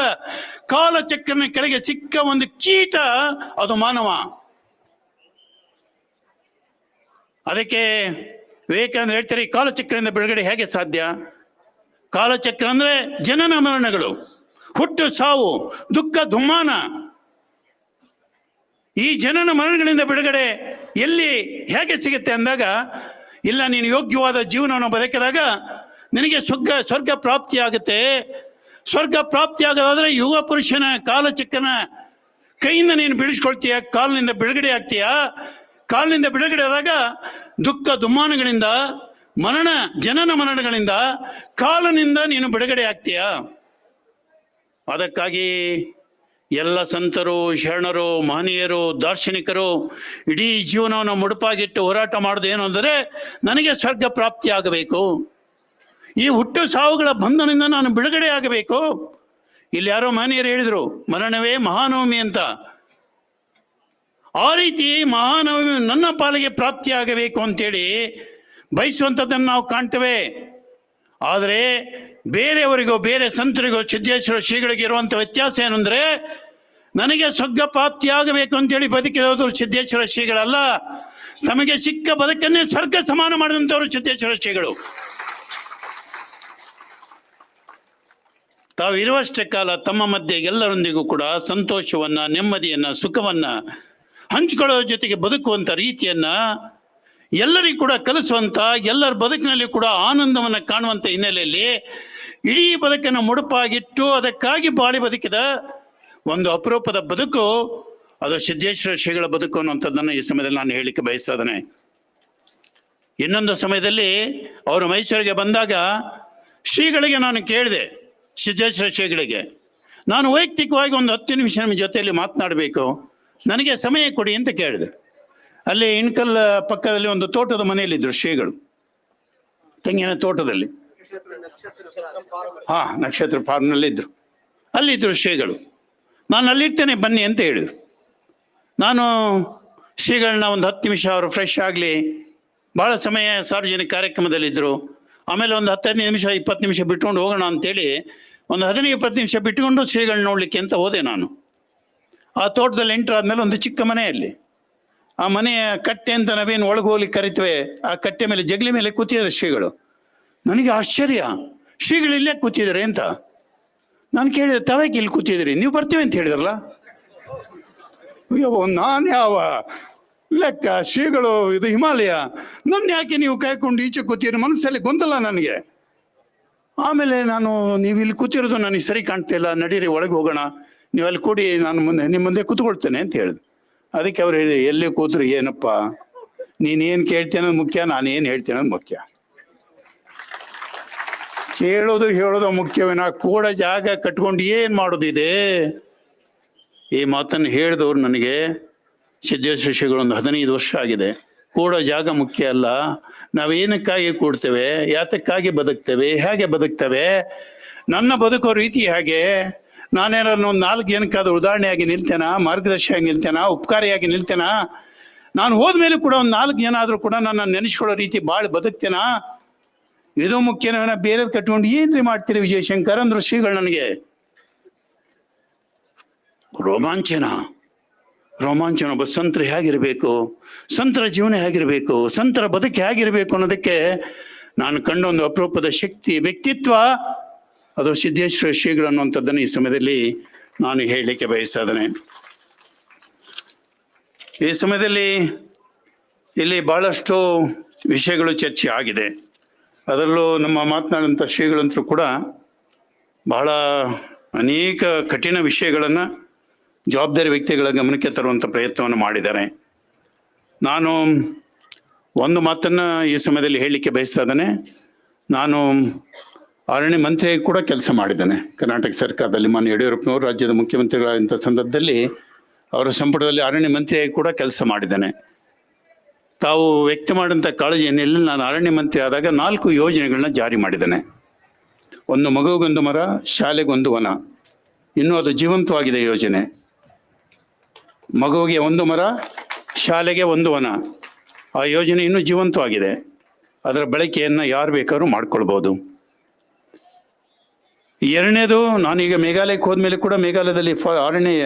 ಕಾಲ ಚಕ್ರನ ಕೆಳಗೆ ಸಿಕ್ಕ ಒಂದು ಕೀಟ, ಅದು ಮಾನವ. ಅದಕ್ಕೆ ವಿವೇಕಾನಂದ ಹೇಳ್ತಾರೆ ಕಾಲಚಕ್ರದಿಂದ ಬಿಡುಗಡೆ ಹೇಗೆ ಸಾಧ್ಯ? ಕಾಲಚಕ್ರ ಅಂದ್ರೆ ಜನನ ಮರಣಗಳು, ಹುಟ್ಟು, ಸಾವು, ದುಃಖ, ದುಮ್ಮಾನ. ಈ ಜನನ ಮರಣಗಳಿಂದ ಬಿಡುಗಡೆ ಎಲ್ಲಿ ಹೇಗೆ ಸಿಗುತ್ತೆ ಅಂದಾಗ ಇಲ್ಲ, ನೀನು ಯೋಗ್ಯವಾದ ಜೀವನವನ್ನು ಬದುಕಿದಾಗ ನಿನಗೆ ಸ್ವರ್ಗ ಸ್ವರ್ಗ ಪ್ರಾಪ್ತಿ ಆಗುತ್ತೆ. ಸ್ವರ್ಗ ಪ್ರಾಪ್ತಿ ಆಗೋದಾದ್ರೆ ಯುವ ಪುರುಷನ ಕಾಲಚಕ್ರನ ಕೈಯಿಂದ ನೀನು ಬಿಡಿಸ್ಕೊಳ್ತೀಯ, ಕಾಲಿನಿಂದ ಬಿಡುಗಡೆ ಆಗ್ತೀಯ. ಕಾಲಿನಿಂದ ಬಿಡುಗಡೆ ಆದಾಗ ದುಃಖ ದುಮ್ಮಾನಗಳಿಂದ, ಮರಣ, ಜನನ ಮರಣಗಳಿಂದ ಕಾಲನಿಂದ ನೀನು ಬಿಡುಗಡೆ ಆಗ್ತೀಯ. ಅದಕ್ಕಾಗಿ ಎಲ್ಲ ಸಂತರು, ಶರಣರು, ಮಹನೀಯರು, ದಾರ್ಶನಿಕರು ಇಡೀ ಜೀವನವನ್ನು ಮುಡುಪಾಗಿಟ್ಟು ಹೋರಾಟ ಮಾಡೋದು ಏನು ಅಂದರೆ ನನಗೆ ಸ್ವರ್ಗ ಪ್ರಾಪ್ತಿ ಆಗಬೇಕು. ಈ ಹುಟ್ಟು ಸಾವುಗಳ ಬಂಧನದಿಂದ ನಾನು ಬಿಡುಗಡೆ ಆಗಬೇಕು. ಇಲ್ಲಿ ಯಾರೋ ಮಹನೀಯರು ಹೇಳಿದರು, ಮರಣವೇ ಮಹಾನವಮಿ ಅಂತ. ಆ ರೀತಿ ಮಹಾನವಮಿ ನನ್ನ ಪಾಲಿಗೆ ಪ್ರಾಪ್ತಿ ಆಗಬೇಕು ಅಂತೇಳಿ ಬಯಸುವಂಥದ್ದನ್ನು ನಾವು ಕಾಣ್ತೇವೆ. ಆದರೆ ಬೇರೆಯವರಿಗೋ, ಬೇರೆ ಸಂತರಿಗೋ, ಸಿದ್ದೇಶ್ವರ ಶ್ರೀಗಳಿಗೆ ಇರುವಂಥ ವ್ಯತ್ಯಾಸ ಏನಂದ್ರೆ ನನಗೆ ಸ್ವರ್ಗ ಪ್ರಾಪ್ತಿ ಆಗಬೇಕು ಅಂತೇಳಿ ಬದುಕಿರೋದು ಸಿದ್ದೇಶ್ವರ ಶ್ರೀಗಳಲ್ಲ. ತಮಗೆ ಸಿಕ್ಕ ಬದುಕನ್ನೇ ಸ್ವರ್ಗ ಸಮಾನ ಮಾಡಿದಂಥವ್ರು ಸಿದ್ದೇಶ್ವರ ಶ್ರೀಗಳು. ತಾವು ಇರುವಷ್ಟೇ ಕಾಲ ತಮ್ಮ ಮಧ್ಯೆ ಎಲ್ಲರೊಂದಿಗೂ ಕೂಡ ಸಂತೋಷವನ್ನ, ನೆಮ್ಮದಿಯನ್ನ, ಸುಖವನ್ನ ಹಂಚಿಕೊಳ್ಳೋ ಜೊತೆಗೆ ಬದುಕುವಂತ ರೀತಿಯನ್ನ ಎಲ್ಲರಿಗೂ ಕೂಡ ಕಲಿಸುವಂತ, ಎಲ್ಲರ ಬದುಕಿನಲ್ಲಿ ಕೂಡ ಆನಂದವನ್ನ ಕಾಣುವಂತ ಹಿನ್ನೆಲೆಯಲ್ಲಿ ಇಡೀ ಬದುಕನ್ನು ಮುಡುಪಾಗಿಟ್ಟು ಅದಕ್ಕಾಗಿ ಬಾಳಿ ಬದುಕಿದ ಒಂದು ಅಪರೂಪದ ಬದುಕು ಅದು ಸಿದ್ದೇಶ್ವರ ಶ್ರೀಗಳ ಬದುಕು ಅನ್ನುವಂಥದ್ದನ್ನು ಈ ಸಮಯದಲ್ಲಿ ನಾನು ಹೇಳಿಕ್ಕೆ ಬಯಸ್ತಾ ಇದ್ದೇನೆ. ಇನ್ನೊಂದು ಸಮಯದಲ್ಲಿ ಅವರು ಮೈಸೂರಿಗೆ ಬಂದಾಗ ಶ್ರೀಗಳಿಗೆ ನಾನು ಕೇಳಿದೆ ಸಿದ್ದೇಶ್ವರ ಶ್ರೀಗಳಿಗೆ ನಾನು ವೈಯಕ್ತಿಕವಾಗಿ ಒಂದು ಹತ್ತು ನಿಮಿಷ ನಿಮ್ಮ ಜೊತೆಯಲ್ಲಿ ಮಾತನಾಡಬೇಕು ನನಗೆ ಸಮಯ ಕೊಡಿ ಅಂತ ಕೇಳಿದೆ. ಅಲ್ಲಿ ಇಣ್ಕಲ್ ಪಕ್ಕದಲ್ಲಿ ಒಂದು ತೋಟದ ಮನೆಯಲ್ಲಿದ್ದರು ಶ್ರೀಗಳು ತೆಂಗಿನ ತೋಟದಲ್ಲಿ. ಹಾ ನಕ್ಷತ್ರ ಫಾರ್ಮ್ನಲ್ಲಿ ಇದ್ರು ಅಲ್ಲಿದ್ದರು ಶ್ರೀಗಳು. ನಾನು ಅಲ್ಲಿರ್ತೇನೆ, ಬನ್ನಿ ಅಂತ ಹೇಳಿದರು. ನಾನು ಶ್ರೀಗಳನ್ನ ಒಂದು ಹತ್ತು ನಿಮಿಷ ಅವರು ಫ್ರೆಶ್ ಆಗಲಿ ಭಾಳ ಸಮಯ ಸಾರ್ವಜನಿಕ ಕಾರ್ಯಕ್ರಮದಲ್ಲಿದ್ದರು ಆಮೇಲೆ ಒಂದು ಹತ್ತೈದು ನಿಮಿಷ, ಇಪ್ಪತ್ತು ನಿಮಿಷ ಬಿಟ್ಕೊಂಡು ಹೋಗೋಣ ಅಂತೇಳಿ, ಒಂದು ಹದಿನೈದು, ಇಪ್ಪತ್ತು ನಿಮಿಷ ಬಿಟ್ಕೊಂಡು ಶ್ರೀಗಳನ್ನ ನೋಡಲಿಕ್ಕೆ ಅಂತ ಹೋದೆ ನಾನು. ಆ ತೋಟದಲ್ಲಿ ಎಂಟ್ರ್ ಆದಮೇಲೆ ಒಂದು ಚಿಕ್ಕ ಮನೆಯಲ್ಲಿ. ಆ ಮನೆಯ ಕಟ್ಟೆ ಅಂತ ನಾವೇನು ಒಳಗೆ ಹೋಗ್ಲಿಕ್ಕೆ ಕರಿತೇವೆ, ಆ ಕಟ್ಟೆ ಮೇಲೆ, ಜಗಲಿ ಮೇಲೆ ಕೂತಿದ್ದಾರೆ ಶ್ರೀಗಳು. ನನಗೆ ಆಶ್ಚರ್ಯ. ಶ್ರೀಗಳು ಇಲ್ಲೇ ಕೂತಿದ್ದಾರೆ ಅಂತ. ನಾನು ಕೇಳಿದೆ ತಾವೇಕೆ ಇಲ್ಲಿ ಕೂತಿದ್ರಿ ನೀವು ಬರ್ತೀವಿ ಅಂತ ಹೇಳಿದ್ರಲ್ಲ? ಅಯ್ಯೋ, ನಾನು ಯಾವ ಲೆಕ್ಕ, ಶ್ರೀಗಳು, ಇದು ಹಿಮಾಲಯ. ನನ್ನ ಯಾಕೆ ನೀವು ಕಾಯ್ಕೊಂಡು ಈಚೆ ಕೂತೀರಿ? ಮನಸ್ಸಲ್ಲಿ ಗೊಂದಲ ನನಗೆ. ಆಮೇಲೆ ನಾನು, ನೀವು ಇಲ್ಲಿ ಕೂತಿರೋದು ನನಗೆ ಸರಿ ಕಾಣ್ತಿಲ್ಲ ನಡೀರಿ, ಒಳಗೆ ಹೋಗೋಣ. ನೀವು ಅಲ್ಲಿ ಕೂಡಿ, ನಾನು ಮುಂದೆ, ನಿಮ್ಮ ಮುಂದೆ ಕೂತ್ಕೊಳ್ತೇನೆ ಅಂತ ಹೇಳಿದೆ ಅದಕ್ಕೆ ಅವ್ರು ಹೇಳಿ ಎಲ್ಲಿ ಕೂತ್ರು ಏನಪ್ಪ? ನೀನೇನು ಕೇಳ್ತೇನೆ ಮುಖ್ಯ, ನಾನು ಏನು ಹೇಳ್ತೇನೆ ಮುಖ್ಯ. ಕೇಳೋದು ಹೇಳೋದು ಮುಖ್ಯವೇನ ಕೂಡ ಜಾಗ ಕಟ್ಕೊಂಡು ಏನು ಮಾಡೋದಿದೆ? ಈ ಮಾತನ್ನು ಹೇಳಿದವ್ರು ನನಗೆ ಸಿದ್ದೇಶ್ವರಿಗಳು ಒಂದು ಹದಿನೈದು ವರ್ಷ ಆಗಿದೆ. ಕೂಡ ಜಾಗ ಮುಖ್ಯ ಅಲ್ಲ. ನಾವೇನಕ್ಕಾಗಿ ಕೂಡ್ತೇವೆ? ಯಾತಕ್ಕಾಗಿ ಬದುಕ್ತೇವೆ? ಹೇಗೆ ಬದುಕ್ತೇವೆ? ನನ್ನ ಬದುಕೋ ರೀತಿ ಹೇಗೆ? ನಾನೇನಾದ್ರು ಒಂದು ನಾಲ್ಕು ಜನಕ್ಕಾದ್ರೂ ಉದಾಹರಣೆಯಾಗಿ ನಿಲ್ತೇನಾ? ಮಾರ್ಗದರ್ಶಿಯಾಗಿ ನಿಲ್ತೇನಾ? ಉಪಕಾರಿಯಾಗಿ ನಿಲ್ತೇನಾ? ನಾನು ಹೋದ್ಮೇಲೆ ಕೂಡ ಒಂದು ನಾಲ್ಕು ಜನ ಆದರೂ ಕೂಡ ನನ್ನ ನೆನೆಸ್ಕೊಳ್ಳೋ ರೀತಿ ಭಾಳ ಬದುಕ್ತೇನಾ? ಇದು ಮುಖ್ಯನ ಬೇರೆದ್ ಕಟ್ಕೊಂಡು ಏನ್ರಿ ಮಾಡ್ತೀರಿ ವಿಜಯಶಂಕರ್ ಅಂದ್ರು ಶ್ರೀಗಳು ನನಗೆ? ರೋಮಾಂಚನ. ರೋಮಾಂಚನ ಒಬ್ಬ ಸಂತರು ಹೇಗಿರಬೇಕು? ಸಂತರ ಜೀವನ ಹೇಗಿರಬೇಕು? ಸಂತರ ಬದುಕು ಹೇಗಿರಬೇಕು ಅನ್ನೋದಕ್ಕೆ ನಾನು ಕಂಡ ಒಂದು ಅಪರೂಪದ ಶಕ್ತಿ, ವ್ಯಕ್ತಿತ್ವ. ಅದು ಸಿದ್ದೇಶ್ವರ ಶ್ರೀಗಳು ಅನ್ನುವಂಥದ್ದನ್ನು ಈ ಸಮಯದಲ್ಲಿ ನಾನು ಹೇಳಲಿಕ್ಕೆ ಬಯಸ್ತಾ ಈ ಸಮಯದಲ್ಲಿ ಇಲ್ಲಿ ಬಹಳಷ್ಟು ವಿಷಯಗಳು ಚರ್ಚೆ ಆಗಿದೆ. ಅದರಲ್ಲೂ ನಮ್ಮ ಮಾತನಾಡಿದಂಥ ಶ್ರೀಗಳಂತರೂ ಕೂಡ ಬಹಳ ಅನೇಕ ಕಠಿಣ ವಿಷಯಗಳನ್ನು ಜವಾಬ್ದಾರಿ ವ್ಯಕ್ತಿಗಳ ಗಮನಕ್ಕೆ ತರುವಂಥ ಪ್ರಯತ್ನವನ್ನು ಮಾಡಿದ್ದಾರೆ. ನಾನು ಒಂದು ಮಾತನ್ನು ಈ ಸಮಯದಲ್ಲಿ ಹೇಳಲಿಕ್ಕೆ ಬಯಸ್ತಾ ಇದ್ದೇನೆ. ನಾನು ಅರಣ್ಯ ಮಂತ್ರಿಯಾಗಿ ಕೂಡ ಕೆಲಸ ಮಾಡಿದ್ದೇನೆ. ಕರ್ನಾಟಕ ಸರ್ಕಾರದಲ್ಲಿ ಮಾನ್ಯ ಯಡಿಯೂರಪ್ಪನವರು, ರಾಜ್ಯದ ಮುಖ್ಯಮಂತ್ರಿಗಳಾದಂಥ ಸಂದರ್ಭದಲ್ಲಿ ಅವರ ಸಂಪುಟದಲ್ಲಿ ಅರಣ್ಯ ಮಂತ್ರಿಯಾಗಿ ಕೂಡ ಕೆಲಸ ಮಾಡಿದ್ದೇನೆ. ತಾವು ವ್ಯಕ್ತ ಮಾಡಿದಂಥ ಕಾಳಜಿಯನ್ನೆಲ್ಲ ನಾನು ಅರಣ್ಯ ಮಂತ್ರಿ ಆದಾಗ ನಾಲ್ಕು ಯೋಜನೆಗಳನ್ನ ಜಾರಿ ಮಾಡಿದ್ದೇನೆ. ಒಂದು ಮಗುಗೊಂದು ಮರ, ಶಾಲೆಗೊಂದು ವನ. ಇನ್ನೂ ಅದು ಜೀವಂತವಾಗಿದೆ ಯೋಜನೆ. ಮಗುವಿಗೆ ಒಂದು ಮರ, ಶಾಲೆಗೆ ಒಂದು ವನ. ಆ ಯೋಜನೆ ಇನ್ನೂ ಜೀವಂತವಾಗಿದೆ. ಅದರ ಬಳಕೆಯನ್ನು ಯಾರು ಬೇಕಾದ್ರೂ ಮಾಡ್ಕೊಳ್ಬೋದು. ಎರಡನೇದು, ನಾನೀಗ ಮೇಘಾಲಯಕ್ಕೆ ಹೋದ್ಮೇಲೆ ಕೂಡ ಮೇಘಾಲಯದಲ್ಲಿ ಫಾ, ಅರಣ್ಯ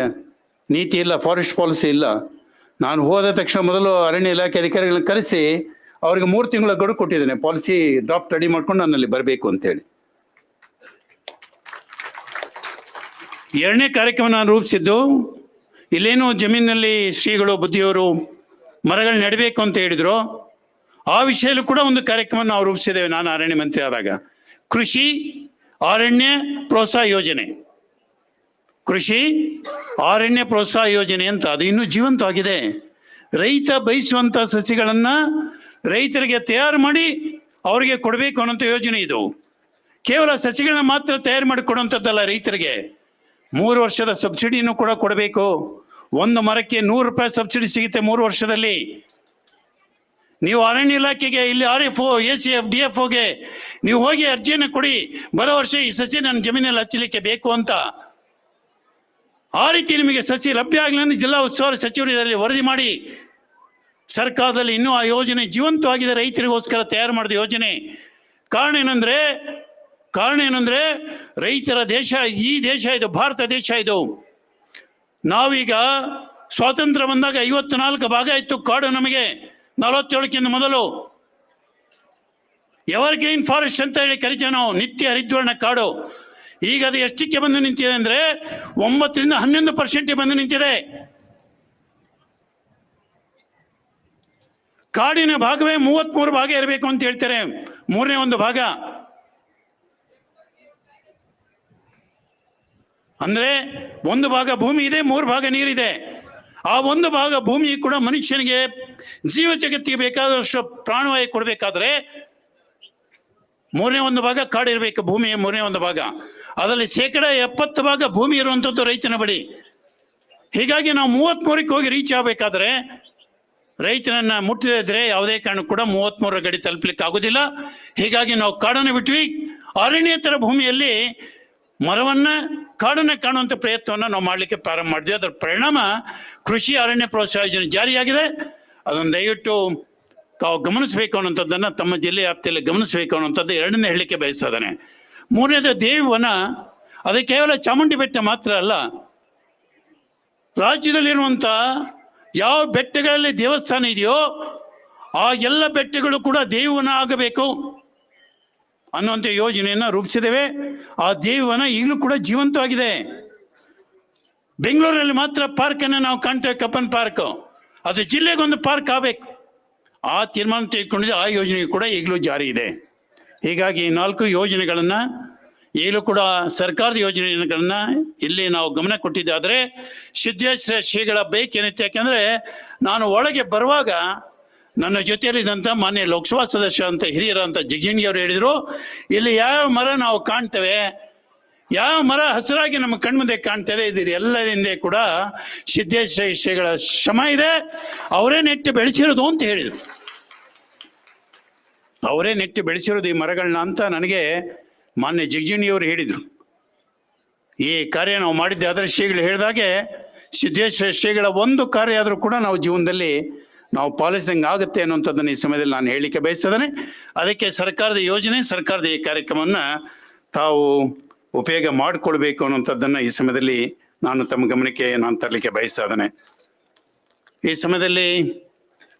ನೀತಿ ಇಲ್ಲ ಫಾರೆಸ್ಟ್ ಪಾಲಿಸಿ ಇಲ್ಲ. ನಾನು ಹೋದ ತಕ್ಷಣ ಮೊದಲು ಅರಣ್ಯ ಇಲಾಖೆ ಅಧಿಕಾರಿಗಳನ್ನ ಕರೆಸಿ ಅವರಿಗೆ ಮೂರು ತಿಂಗಳ ಗಡು ಕೊಟ್ಟಿದ್ದೇನೆ. ಪಾಲಿಸಿ ಡ್ರಾಫ್ಟ್ ರೆಡಿ ಮಾಡ್ಕೊಂಡು ನನ್ನಲ್ಲಿ ಬರಬೇಕು ಅಂತೇಳಿ. ಎರಡನೇ ಕಾರ್ಯಕ್ರಮ ನಾನು ರೂಪಿಸಿದ್ದು. ಇಲ್ಲೇನು ಜಮೀನಿನಲ್ಲಿ ಶ್ರೀಗಳು, ಬುದ್ಧಿಯವರು ಮರಗಳು ನೆಡಬೇಕು ಅಂತ ಹೇಳಿದ್ರು. ಆ ವಿಷಯಲ್ಲೂ ಕೂಡ ಒಂದು ಕಾರ್ಯಕ್ರಮ ನಾವು ರೂಪಿಸಿದ್ದೇವೆ. ನಾನು ಅರಣ್ಯ ಮಂತ್ರಿ ಆದಾಗ. ಕೃಷಿ ಅರಣ್ಯ ಪ್ರೋತ್ಸಾಹ ಯೋಜನೆ. ಕೃಷಿ ಅರಣ್ಯ ಪ್ರೋತ್ಸಾಹ ಯೋಜನೆ ಅಂತ, ಅದು ಇನ್ನೂ ಜೀವಂತವಾಗಿದೆ. ರೈತ ಬಯಸುವಂಥ ಸಸಿಗಳನ್ನು ರೈತರಿಗೆ ತಯಾರು ಮಾಡಿ ಅವರಿಗೆ ಕೊಡಬೇಕು ಅನ್ನೋಂಥ ಯೋಜನೆ ಇದು. ಕೇವಲ ಸಸಿಗಳನ್ನ ಮಾತ್ರ ತಯಾರು ಮಾಡಿ ಕೊಡುವಂಥದ್ದಲ್ಲ ರೈತರಿಗೆ. ಮೂರು ವರ್ಷದ ಸಬ್ಸಿಡಿನೂ ಕೂಡ ಕೊಡಬೇಕು. ಒಂದು ಮರಕ್ಕೆ ನೂರು ರೂಪಾಯಿ ಸಬ್ಸಿಡಿ ಸಿಗುತ್ತೆ ಮೂರು ವರ್ಷದಲ್ಲಿ. ನೀವು ಅರಣ್ಯ ಇಲಾಖೆಗೆ, ಇಲ್ಲಿ R F O A C F D F ಒಗೆ ನೀವು ಹೋಗಿ ಅರ್ಜಿಯನ್ನು ಕೊಡಿ. ಬರೋ ವರ್ಷ ಈ ಸಸಿ ನನ್ನ ಜಮೀನಲ್ಲಿ ಹಚ್ಚಲಿಕ್ಕೆ ಬೇಕು ಅಂತ. ಆ ರೀತಿ ನಿಮಗೆ ಸಸಿ ಲಭ್ಯ ಆಗಲಿ ಅಂದ್ರೆ ಜಿಲ್ಲಾ ಉಸ್ತುವಾರಿ ಸಚಿವರು ಇದರಲ್ಲಿ ವರದಿ ಮಾಡಿ ಸರ್ಕಾರದಲ್ಲಿ ಇನ್ನೂ ಆ ಯೋಜನೆ ಜೀವಂತವಾಗಿದೆ, ರೈತರಿಗೋಸ್ಕರ ತಯಾರು ಮಾಡಿದ ಯೋಜನೆ. ಕಾರಣ ಏನಂದ್ರೆ ಕಾರಣ ಏನಂದ್ರೆ ರೈತರ ದೇಶ, ಈ ದೇಶ ಇದು, ಭಾರತ ದೇಶ ಇದು. ನಾವೀಗ ಸ್ವಾತಂತ್ರ್ಯ ಬಂದಾಗ ಐವತ್ನಾಲ್ಕು ಭಾಗ ಇತ್ತು, ಕಾಡು ನಮಗೆ ನಲವತ್ತೇಳಕ್ಕಿಂತ ಮೊದಲು. ಎವರ್ ಗ್ರೀನ್ ಫಾರೆಸ್ಟ್ ಅಂತ ಹೇಳಿ ಕರಿತೇವೆ ನಾವು, ನಿತ್ಯ ಹರಿದ್ವರ್ಣ ಕಾಡು. ಈಗ ಅದು ಎಷ್ಟಕ್ಕೆ ಬಂದು ನಿಂತಿದೆ ಅಂದ್ರೆ ಒಂಬತ್ತರಿಂದ ಹನ್ನೊಂದು ಪರ್ಸೆಂಟ್ ಬಂದು ನಿಂತಿದೆ. ಕಾಡಿನ ಭಾಗವೇ ಮೂವತ್ಮೂರು ಭಾಗ ಇರಬೇಕು ಅಂತ ಹೇಳ್ತಾರೆ. ಮೂರನೇ ಒಂದು ಭಾಗ. ಅಂದ್ರೆ ಒಂದು ಭಾಗ ಭೂಮಿ ಇದೆ, ಮೂರು ಭಾಗ ನೀರಿದೆ. ಆ ಒಂದು ಭಾಗ ಭೂಮಿ ಕೂಡ ಮನುಷ್ಯನಿಗೆ ಜೀವ ಜಗತ್ತಿಗೆ ಬೇಕಾದಷ್ಟು ಪ್ರಾಣವಾಯು ಕೊಡಬೇಕಾದ್ರೆ ಮೂರನೇ ಒಂದು ಭಾಗ ಕಾಡಿರಬೇಕು, ಭೂಮಿಯ ಮೂರನೇ ಒಂದು ಭಾಗ. ಅದರಲ್ಲಿ ಶೇಕಡ ಎಪ್ಪತ್ತು ಭಾಗ ಭೂಮಿ ಇರುವಂಥದ್ದು ರೈತನ ಬಳಿ. ಹೀಗಾಗಿ ನಾವು ಮೂವತ್ತ್ಮೂರಕ್ಕೆ ಹೋಗಿ ರೀಚ್ ಆಗಬೇಕಾದ್ರೆ ರೈತನನ್ನ ಮುಟ್ಟದಿದ್ರೆ ಯಾವುದೇ ಕಾರಣ ಕೂಡ ಮೂವತ್ತ್ಮೂರರ ಗಡಿ ತಲುಪಲಿಕ್ಕೆ ಆಗೋದಿಲ್ಲ. ಹೀಗಾಗಿ ನಾವು ಕಾಡನ್ನು ಬಿಟ್ವಿ. ಅರಣ್ಯೇತರ ಭೂಮಿಯಲ್ಲಿ ಮರವನ್ನ ಕಾಡನ್ನ ಕಾಣುವಂಥ ಪ್ರಯತ್ನವನ್ನು ನಾವು ಮಾಡಲಿಕ್ಕೆ ಪ್ರಾರಂಭ ಮಾಡಿದ್ವಿ. ಅದರ ಪರಿಣಾಮ ಕೃಷಿ ಅರಣ್ಯ ಪ್ರೋತ್ಸಾಹ ಯೋಜನೆ ಜಾರಿಯಾಗಿದೆ. ಅದನ್ನು ದಯವಿಟ್ಟು ತಾವು ಗಮನಿಸಬೇಕು ಅನ್ನೋಂಥದ್ದನ್ನು ತಮ್ಮ ಜಿಲ್ಲೆ ವ್ಯಾಪ್ತಿಯಲ್ಲಿ ಗಮನಿಸಬೇಕು ಅನ್ನೋಂಥದ್ದು ಎರಡನೇ ಹೇಳಲಿಕ್ಕೆ ಬಯಸ್ತಾ ಮೂರನೇದು ದೇವವನ ಅದು ಕೇವಲ ಚಾಮುಂಡಿ ಬೆಟ್ಟ ಮಾತ್ರ ಅಲ್ಲ ರಾಜ್ಯದಲ್ಲಿರುವಂಥ ಯಾವ ಬೆಟ್ಟಗಳಲ್ಲಿ ದೇವಸ್ಥಾನ ಇದೆಯೋ, ಆ ಎಲ್ಲ ಬೆಟ್ಟಗಳು ಕೂಡ ದೇವನ ಆಗಬೇಕು ಅನ್ನುವಂಥ ಯೋಜನೆಯನ್ನು ರೂಪಿಸಿದ್ದೇವೆ. ಆ ದೇವನ ಈಗಲೂ ಕೂಡ ಜೀವಂತವಾಗಿದೆ. ಬೆಂಗಳೂರಲ್ಲಿ ಮಾತ್ರ ಪಾರ್ಕನ್ನು ನಾವು ಕಾಣ್ತೇವೆ, ಕಪ್ಪನ್ ಪಾರ್ಕ್. ಅದು ಜಿಲ್ಲೆಗೊಂದು ಪಾರ್ಕ್ ಆಗಬೇಕು. ಆ ತೀರ್ಮಾನ ತೆಗೆದುಕೊಂಡಿದೆ ಆ ಯೋಜನೆ ಕೂಡ ಈಗಲೂ ಜಾರಿ ಇದೆ. ಹೀಗಾಗಿ ಈ ನಾಲ್ಕು ಯೋಜನೆಗಳನ್ನು ಈಗಲೂ ಕೂಡ ಸರ್ಕಾರದ ಯೋಜನೆಗಳನ್ನ ಇಲ್ಲಿ ನಾವು ಗಮನ ಕೊಟ್ಟಿದ್ದಾದರೆ ಸಿದ್ದೇಶ್ವರ ಶ್ರೀಗಳ ಬೇಕೇನಿತ್ತು ಯಾಕೆಂದ್ರೆ ನಾನು ಒಳಗೆ ಬರುವಾಗ ನನ್ನ ಜೊತೆಯಲ್ಲಿದ್ದಂಥ ಮಾನ್ಯ ಲೋಕಸಭಾ ಸದಸ್ಯ ಅಂತ ಹಿರಿಯರಂತ ಜಗಜಿಂಗಿ ಅವರು ಹೇಳಿದರು, ಇಲ್ಲಿ ಯಾವ ಮರ ನಾವು ಕಾಣ್ತೇವೆ, ಯಾವ ಮರ ಹಸಿರಾಗಿ ನಮ್ಮ ಕಣ್ಮುಂದೆ ಕಾಣ್ತದೆ ಇದು ಎಲ್ಲರಿಂದ ಕೂಡ ಸಿದ್ದೇಶ್ವರ ಶ್ರೀಗಳ ಶ್ರಮ ಇದೆ, ಅವರೇ ನೆಟ್ಟು ಬೆಳೆಸಿರೋದು ಅಂತ ಹೇಳಿದರು. ಅವರೇ ನೆಟ್ಟು ಬೆಳೆಸಿರೋದು ಈ ಮರಗಳನ್ನ ಅಂತ ನನಗೆ ಮಾನ್ಯ ಜಗ್ಜಿಣಿಯವರು ಹೇಳಿದರು. ಈ ಕಾರ್ಯ ನಾವು ಮಾಡಿದ್ದೆ ಅದರ ಶ್ರೀಗಳು ಹೇಳಿದಾಗೆ ಸಿದ್ದೇಶ್ವರ ಶ್ರೀಗಳ ಒಂದು ಕಾರ್ಯ ಆದರೂ ಕೂಡ ನಾವು ಜೀವನದಲ್ಲಿ ನಾವು ಪಾಲಿಸಿದಂಗೆ ಆಗುತ್ತೆ ಅನ್ನುವಂಥದ್ದನ್ನು ಈ ಸಮಯದಲ್ಲಿ ನಾನು ಹೇಳಲಿಕ್ಕೆ ಬಯಸ್ತಿದ್ದೇನೆ ಅದಕ್ಕೆ ಸರ್ಕಾರದ ಯೋಜನೆ, ಸರ್ಕಾರದ ಈ ಕಾರ್ಯಕ್ರಮವನ್ನು ತಾವು ಉಪಯೋಗ ಮಾಡಿಕೊಳ್ಬೇಕು ಅನ್ನುವಂಥದ್ದನ್ನು ಈ ಸಮಯದಲ್ಲಿ ನಾನು ತಮ್ಮ ಗಮನಕ್ಕೆ ನಾನು ತರಲಿಕ್ಕೆ ಬಯಸ್ತಾ ಇದ್ದೇನೆ. ಈ ಸಮಯದಲ್ಲಿ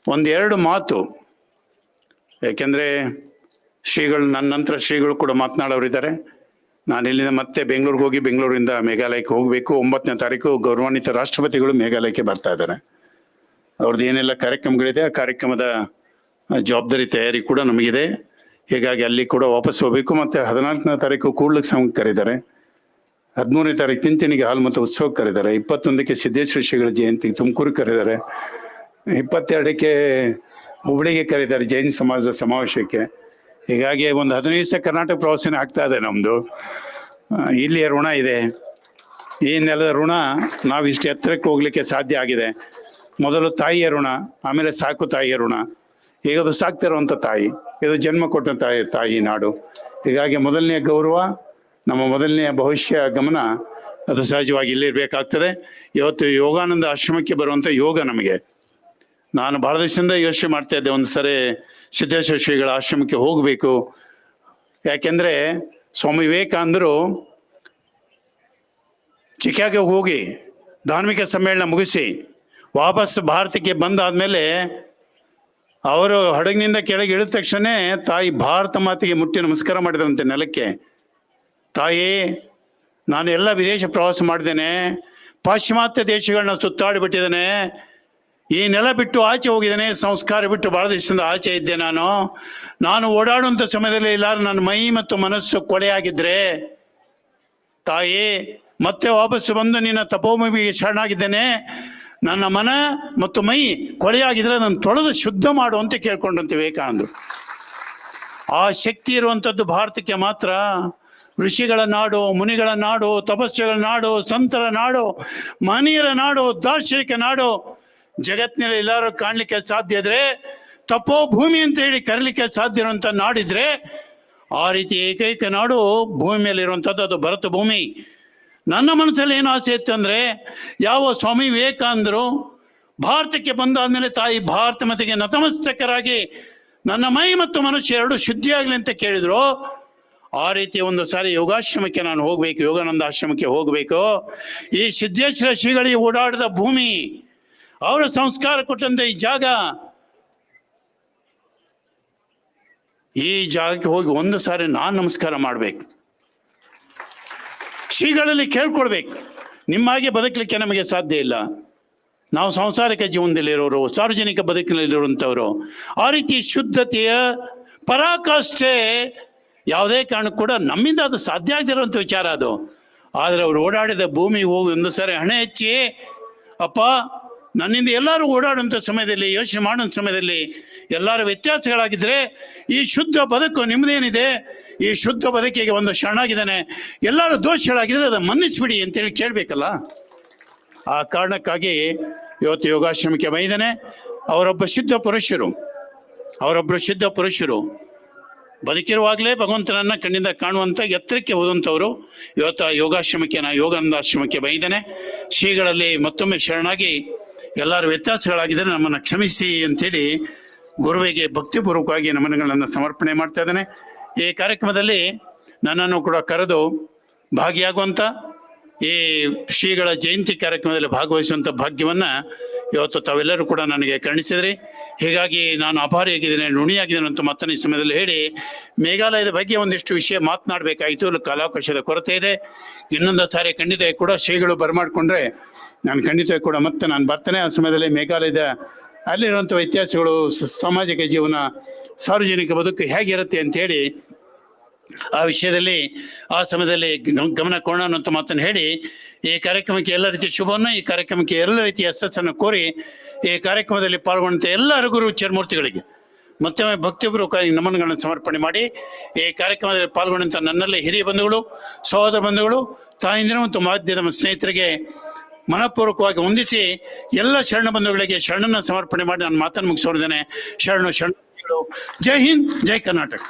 ಒಂದೆರಡು ಮಾತು ಯಾಕೆಂದರೆ ಶ್ರೀಗಳು ನನ್ನ ನಂತರ ಶ್ರೀಗಳು ಕೂಡ ಮಾತನಾಡೋರಿದ್ದಾರೆ. ನಾನು ಇಲ್ಲಿಂದ ಮತ್ತೆ ಬೆಂಗಳೂರಿಗೆ ಹೋಗಿ ಬೆಂಗಳೂರಿಂದ ಮೇಘಾಲಯಕ್ಕೆ ಹೋಗಬೇಕು. ಒಂಬತ್ತನೇ ತಾರೀಕು ಗೌರವಾನ್ವಿತ ರಾಷ್ಟ್ರಪತಿಗಳು ಮೇಘಾಲಯಕ್ಕೆ ಬರ್ತಾ ಇದ್ದಾರೆ. ಅವ್ರದ್ದು ಏನೆಲ್ಲ ಕಾರ್ಯಕ್ರಮಗಳಿದೆ, ಆ ಕಾರ್ಯಕ್ರಮದ ಜವಾಬ್ದಾರಿ ತಯಾರಿ ಕೂಡ ನಮಗಿದೆ. ಹೀಗಾಗಿ ಅಲ್ಲಿ ಕೂಡ ವಾಪಸ್ ಹೋಗ್ಬೇಕು. ಮತ್ತೆ ಹದಿನಾಲ್ಕನೇ ತಾರೀಕು ಕೂಡ್ಲಕ್ಕೆ ಸಂಘ ಕರೀತಾರೆ. ಹದಿಮೂರನೇ ತಾರೀಕು ತಿಂತಿನಿಗೆ ಹಾಲು ಮತ್ತು ಉತ್ಸವ ಕರೆದಾರೆ ಇಪ್ಪತ್ತೊಂದಕ್ಕೆ ಸಿದ್ದೇಶ್ವರ ಶ್ರೀಗಳ ಜಯಂತಿ ತುಮಕೂರು ಕರೆದಾರೆ ಇಪ್ಪತ್ತೆರಡಕ್ಕೆ ಹುಬ್ಳಿಗೆ ಕರೀತಾರೆ ಜೈನ ಸಮಾಜದ ಸಮಾವೇಶಕ್ಕೆ. ಹೀಗಾಗಿ ಒಂದು ಹದಿನೈದು ದಿವಸ ಕರ್ನಾಟಕ ಪ್ರವಾಸನ ಆಗ್ತಾ ಇದೆ ನಮ್ಮದು ಇಲ್ಲಿಯ ಋಣ ಇದೆ. ಈ ನೆಲದ ಋಣ ನಾವು ಇಷ್ಟು ಎತ್ತರಕ್ಕೆ ಹೋಗ್ಲಿಕ್ಕೆ ಸಾಧ್ಯ ಆಗಿದೆ. ಮೊದಲು ತಾಯಿಯ ಋಣ, ಆಮೇಲೆ ಸಾಕು ತಾಯಿಯ ಋಣ. ಈಗ ಅದು ಸಾಕ್ತಿರುವಂಥ ತಾಯಿ, ಇದು ಜನ್ಮ ಕೊಟ್ಟ ತಾಯಿ ತಾಯಿ ನಾಡು. ಹೀಗಾಗಿ ಮೊದಲನೆಯ ಗೌರವ, ನಮ್ಮ ಮೊದಲನೆಯ ಭವಿಷ್ಯ ಗಮನ ಅದು ಸಹಜವಾಗಿ ಇಲ್ಲಿರ್ಬೇಕಾಗ್ತದೆ ಇವತ್ತು ಯೋಗಾನಂದ ಆಶ್ರಮಕ್ಕೆ ಬರುವಂಥ ಯೋಗ ನಮಗೆ. ನಾನು ಬಹಳ ದಿವಸದಿಂದ ಯೋಚನೆ ಮಾಡ್ತಾ ಇದ್ದೆ, ಒಂದು ಸರಿ ಸಿದ್ದೇಶ್ವರ ಶ್ರೀಗಳ ಆಶ್ರಮಕ್ಕೆ ಹೋಗಬೇಕು. ಯಾಕೆಂದರೆ ಸ್ವಾಮಿ ವಿವೇಕಾನಂದರು ಚಿಕಾಗೆ ಹೋಗಿ ಧಾರ್ಮಿಕ ಸಮ್ಮೇಳನ ಮುಗಿಸಿ ವಾಪಸ್ ಭಾರತಕ್ಕೆ ಬಂದಾದ್ಮೇಲೆ ಅವರು ಹಡಗಿನಿಂದ ಕೆಳಗೆ ಇಳಿದ ತಕ್ಷಣ ತಾಯಿ ಭಾರತ ಮಾತೆಗೆ ಮುಟ್ಟಿ ನಮಸ್ಕಾರ ಮಾಡಿದ್ರಂತೆ ನೆಲಕ್ಕೆ. ತಾಯಿ, ನಾನು ಎಲ್ಲ ವಿದೇಶ ಪ್ರವಾಸ ಮಾಡಿದ್ದೇನೆ, ಪಾಶ್ಚಿಮಾತ್ಯ ದೇಶಗಳನ್ನ ಸುತ್ತಾಡಿಬಿಟ್ಟಿದ್ದೇನೆ ಈ ನೆಲ ಬಿಟ್ಟು ಆಚೆ ಹೋಗಿದ್ದೇನೆ, ಸಂಸ್ಕಾರ ಬಿಟ್ಟು ಬಹಳ ದಿವಸದಿಂದ ಆಚೆ ಇದ್ದೆ ನಾನು. ನಾನು ಓಡಾಡುವಂಥ ಸಮಯದಲ್ಲಿ ಎಲ್ಲಾರು ನನ್ನ ಮೈ ಮತ್ತು ಮನಸ್ಸು ಕೊಳೆಯಾಗಿದ್ರೆ ತಾಯಿ, ಮತ್ತೆ ವಾಪಸ್ಸು ಬಂದು ನಿನ್ನ ತಪೋಭೂಮಿಗೆ ಶರಣಾಗಿದ್ದೇನೆ. ನನ್ನ ಮನ ಮತ್ತು ಮೈ ಕೊಳೆಯಾಗಿದ್ರೆ ನನ್ನ ತೊಳೆದು ಶುದ್ಧ ಮಾಡು ಅಂತ ಕೇಳ್ಕೊಂಡಂತೆ ವಿವೇಕಾನಂದರು. ಆ ಶಕ್ತಿ ಇರುವಂಥದ್ದು ಭಾರತಕ್ಕೆ ಮಾತ್ರ. ಋಷಿಗಳ ನಾಡು, ಮುನಿಗಳ ನಾಡು, ತಪಸ್ಸುಗಳ ನಾಡು, ಸಂತರ ನಾಡು, ಮನೆಯರ ನಾಡು, ದಾರ್ಶನಿಕ ನಾಡು ಜಗತ್ತಿನಲ್ಲಿ ಎಲ್ಲರೂ ಕಾಣಲಿಕ್ಕೆ ಸಾಧ್ಯ ಇದ್ರೆ ತಪೋ ಭೂಮಿ ಅಂತ ಹೇಳಿ ಕರೀಲಿಕ್ಕೆ ಸಾಧ್ಯ ಇರುವಂಥ ನಾಡಿದ್ರೆ ಆ ರೀತಿ ಏಕೈಕ ನಾಡು ಭೂಮಿ ಮೇಲೆ ಇರುವಂಥದ್ದು ಅದು ಭರತ ಭೂಮಿ ನನ್ನ ಮನಸ್ಸಲ್ಲಿ ಏನು ಆಸೆ ಇತ್ತು ಅಂದ್ರೆ, ಯಾವ ಸ್ವಾಮಿ ವಿವೇಕಾನಂದರು ಭಾರತಕ್ಕೆ ಬಂದಾದ್ಮೇಲೆ ತಾಯಿ ಭಾರತ ಮತೆಗೆ ನತಮಸ್ತಕರಾಗಿ ನನ್ನ ಮೈ ಮತ್ತು ಮನುಷ್ಯ ಎರಡು ಶುದ್ಧಿಯಾಗಲಿ ಅಂತ ಕೇಳಿದ್ರು. ಆ ರೀತಿ ಒಂದು ಸಾರಿ ಯೋಗಾಶ್ರಮಕ್ಕೆ ನಾನು ಹೋಗ್ಬೇಕು, ಯೋಗಾನಂದ ಆಶ್ರಮಕ್ಕೆ ಹೋಗಬೇಕು. ಈ ಸಿದ್ದೇಶ್ವರ ಶ್ರೀಗಳಿಗೆ ಓಡಾಡಿದ ಭೂಮಿ ಅವರ ಸಂಸ್ಕಾರ ಕೊಟ್ಟಂತ ಈ ಜಾಗ. ಈ ಜಾಗಕ್ಕೆ ಹೋಗಿ ಒಂದು ಸಾರಿ ನಾನು ನಮಸ್ಕಾರ ಮಾಡ್ಬೇಕು. ಶ್ರೀಗಳಲ್ಲಿ ನಿಮ್ಮ ಹಾಗೆ ಬದುಕಲಿಕ್ಕೆ ನಮಗೆ ಸಾಧ್ಯ ಇಲ್ಲ. ನಾವು ಸಾಂಸಾರಿಕ ಜೀವನದಲ್ಲಿರೋರು, ಸಾರ್ವಜನಿಕ ಬದುಕಿನಲ್ಲಿರುವಂಥವ್ರು, ಆ ರೀತಿ ಶುದ್ಧತೆಯ ಪರಾಕಾಷ್ಠೆ ಯಾವುದೇ ಕಾರಣಕ್ಕೂ ಕೂಡ ನಮ್ಮಿಂದ ಅದು ಸಾಧ್ಯ ಆಗದಿರುವಂಥ ವಿಚಾರ ಅದು. ಆದರೆ ಅವ್ರು ಓಡಾಡಿದ ಭೂಮಿಗೆ ಹೋಗಿ ಒಂದು ಸಾರಿ ಹಣೆ ಹಚ್ಚಿ, ಅಪ್ಪ ನನ್ನಿಂದ ಎಲ್ಲರೂ ಓಡಾಡುವಂಥ ಸಮಯದಲ್ಲಿ, ಯೋಚನೆ ಮಾಡುವಂಥ ಸಮಯದಲ್ಲಿ ಎಲ್ಲರ ವ್ಯತ್ಯಾಸಗಳಾಗಿದ್ರೆ ಈ ಶುದ್ಧ ಬದುಕು ನಿಮ್ಮದೇನಿದೆ? ಈ ಶುದ್ಧ ಬದುಕಿಗೆ ಒಂದು ಶರಣಾಗಿದ್ದಾನೆ ಎಲ್ಲರೂ ದೋಷಗಳಾಗಿದ್ರೆ ಅದನ್ನು ಮನ್ನಿಸ್ಬಿಡಿ ಅಂತೇಳಿ ಕೇಳಬೇಕಲ್ಲ? ಆ ಕಾರಣಕ್ಕಾಗಿ ಇವತ್ತು ಯೋಗಾಶ್ರಮಕ್ಕೆ ಬೈದಾನೆ. ಅವರೊಬ್ಬ ಶುದ್ಧ ಪುರುಷರು, ಅವರೊಬ್ಬರು ಶುದ್ಧ ಪುರುಷರು ಬದುಕಿರುವಾಗಲೇ ಭಗವಂತನನ್ನ ಕಣ್ಣಿಂದ ಕಾಣುವಂಥ ಎತ್ತರಕ್ಕೆ ಹೋದಂಥವರು ಇವತ್ತು ಯೋಗಾಶ್ರಮಕ್ಕೆ ನಾ ಯೋಗಾನಂದಾಶ್ರಮಕ್ಕೆ ಬೈದಾನೆ. ಶ್ರೀಗಳಲ್ಲಿ ಮತ್ತೊಮ್ಮೆ ಶರಣಾಗಿ ಎಲ್ಲರ ವ್ಯತ್ಯಾಸಗಳಾಗಿದ್ದರೆ ನಮ್ಮನ್ನು ಕ್ಷಮಿಸಿ ಅಂತೇಳಿ ಗುರುವಿಗೆ ಭಕ್ತಿಪೂರ್ವಕವಾಗಿ ನಮನಗಳನ್ನು ಸಮರ್ಪಣೆ ಮಾಡ್ತಾ ಇದ್ದಾನೆ. ಈ ಕಾರ್ಯಕ್ರಮದಲ್ಲಿ ನನ್ನನ್ನು ಕೂಡ ಕರೆದು ಭಾಗಿಯಾಗುವಂಥ ಈ ಶ್ರೀಗಳ ಜಯಂತಿ ಕಾರ್ಯಕ್ರಮದಲ್ಲಿ ಭಾಗವಹಿಸುವಂಥ ಭಾಗ್ಯವನ್ನ ಇವತ್ತು ತಾವೆಲ್ಲರೂ ಕೂಡ ನನಗೆ ಕರುಣಿಸಿದ್ರಿ. ಹೀಗಾಗಿ ನಾನು ಅಭಾರಿಯಾಗಿದ್ದೇನೆ ಋಣಿಯಾಗಿದ್ದೇನೆ ಅಂತ ಮತ್ತೊಂದು ಈ ಸಮಯದಲ್ಲಿ ಹೇಳಿ ಮೇಘಾಲಯದ ಬಗ್ಗೆ ಒಂದಿಷ್ಟು ವಿಷಯ ಮಾತನಾಡಬೇಕಾಯಿತು. ಅಲ್ಲಿ ಕಾಲಾವಕಾಶದ ಕೊರತೆ ಇದೆ. ಇನ್ನೊಂದು ಸಾರಿ ಖಂಡಿತ ಕೂಡ ಶ್ರೀಗಳು ಬರಮಾಡ್ಕೊಂಡ್ರೆ ನಾನು ಖಂಡಿತ ಕೂಡ ಮತ್ತೆ ನಾನು ಬರ್ತೇನೆ. ಆ ಸಮಯದಲ್ಲಿ ಮೇಘಾಲಯದ ಅಲ್ಲಿರುವಂಥ ವ್ಯತ್ಯಾಸಗಳು ಸಾಮಾಜಿಕ ಜೀವನ, ಸಾರ್ವಜನಿಕ ಬದುಕು ಹೇಗಿರುತ್ತೆ ಅಂತ ಹೇಳಿ ಆ ವಿಷಯದಲ್ಲಿ, ಆ ಸಮಯದಲ್ಲಿ ಗಮನ ಕೊಡೋಣ ಅಂತ ಮಾತನ್ನು ಹೇಳಿ, ಈ ಕಾರ್ಯಕ್ರಮಕ್ಕೆ ಎಲ್ಲ ರೀತಿಯ ಶುಭವನ್ನು, ಈ ಕಾರ್ಯಕ್ರಮಕ್ಕೆ ಎಲ್ಲ ರೀತಿಯ ಯಶಸ್ಸನ್ನು ಕೋರಿ, ಈ ಕಾರ್ಯಕ್ರಮದಲ್ಲಿ ಪಾಲ್ಗೊಂಡಂತ ಎಲ್ಲ ರಘುರು ಚರ್ಮೂರ್ತಿಗಳಿಗೆ ಮತ್ತೆ ಭಕ್ತಿಪೂರ್ವಕವಾಗಿ ನಮನಗಳನ್ನು ಸಮರ್ಪಣೆ ಮಾಡಿ, ಈ ಕಾರ್ಯಕ್ರಮದಲ್ಲಿ ಪಾಲ್ಗೊಂಡಂಥ ನನ್ನಲ್ಲಿ ಹಿರಿಯ ಬಂಧುಗಳು, ಸಹೋದರ ಬಂಧುಗಳು ತಾಯಿಂದಿನ ಮತ್ತು ಮಾಧ್ಯಮ ಸ್ನೇಹಿತರಿಗೆ ಮನಪೂರ್ವಕವಾಗಿ ಹೊಂದಿಸಿ ಎಲ್ಲ ಶರಣ ಬಂಧುಗಳಿಗೆ ಶರಣನ ಸಮರ್ಪಣೆ ಮಾಡಿ ನಾನು ಮಾತನ್ನು ಮುಗಿಸೋರಿದ್ದೇನೆ ಶರಣು ಶರಣ ಜೈ ಹಿಂದ್, ಜೈ ಕರ್ನಾಟಕ.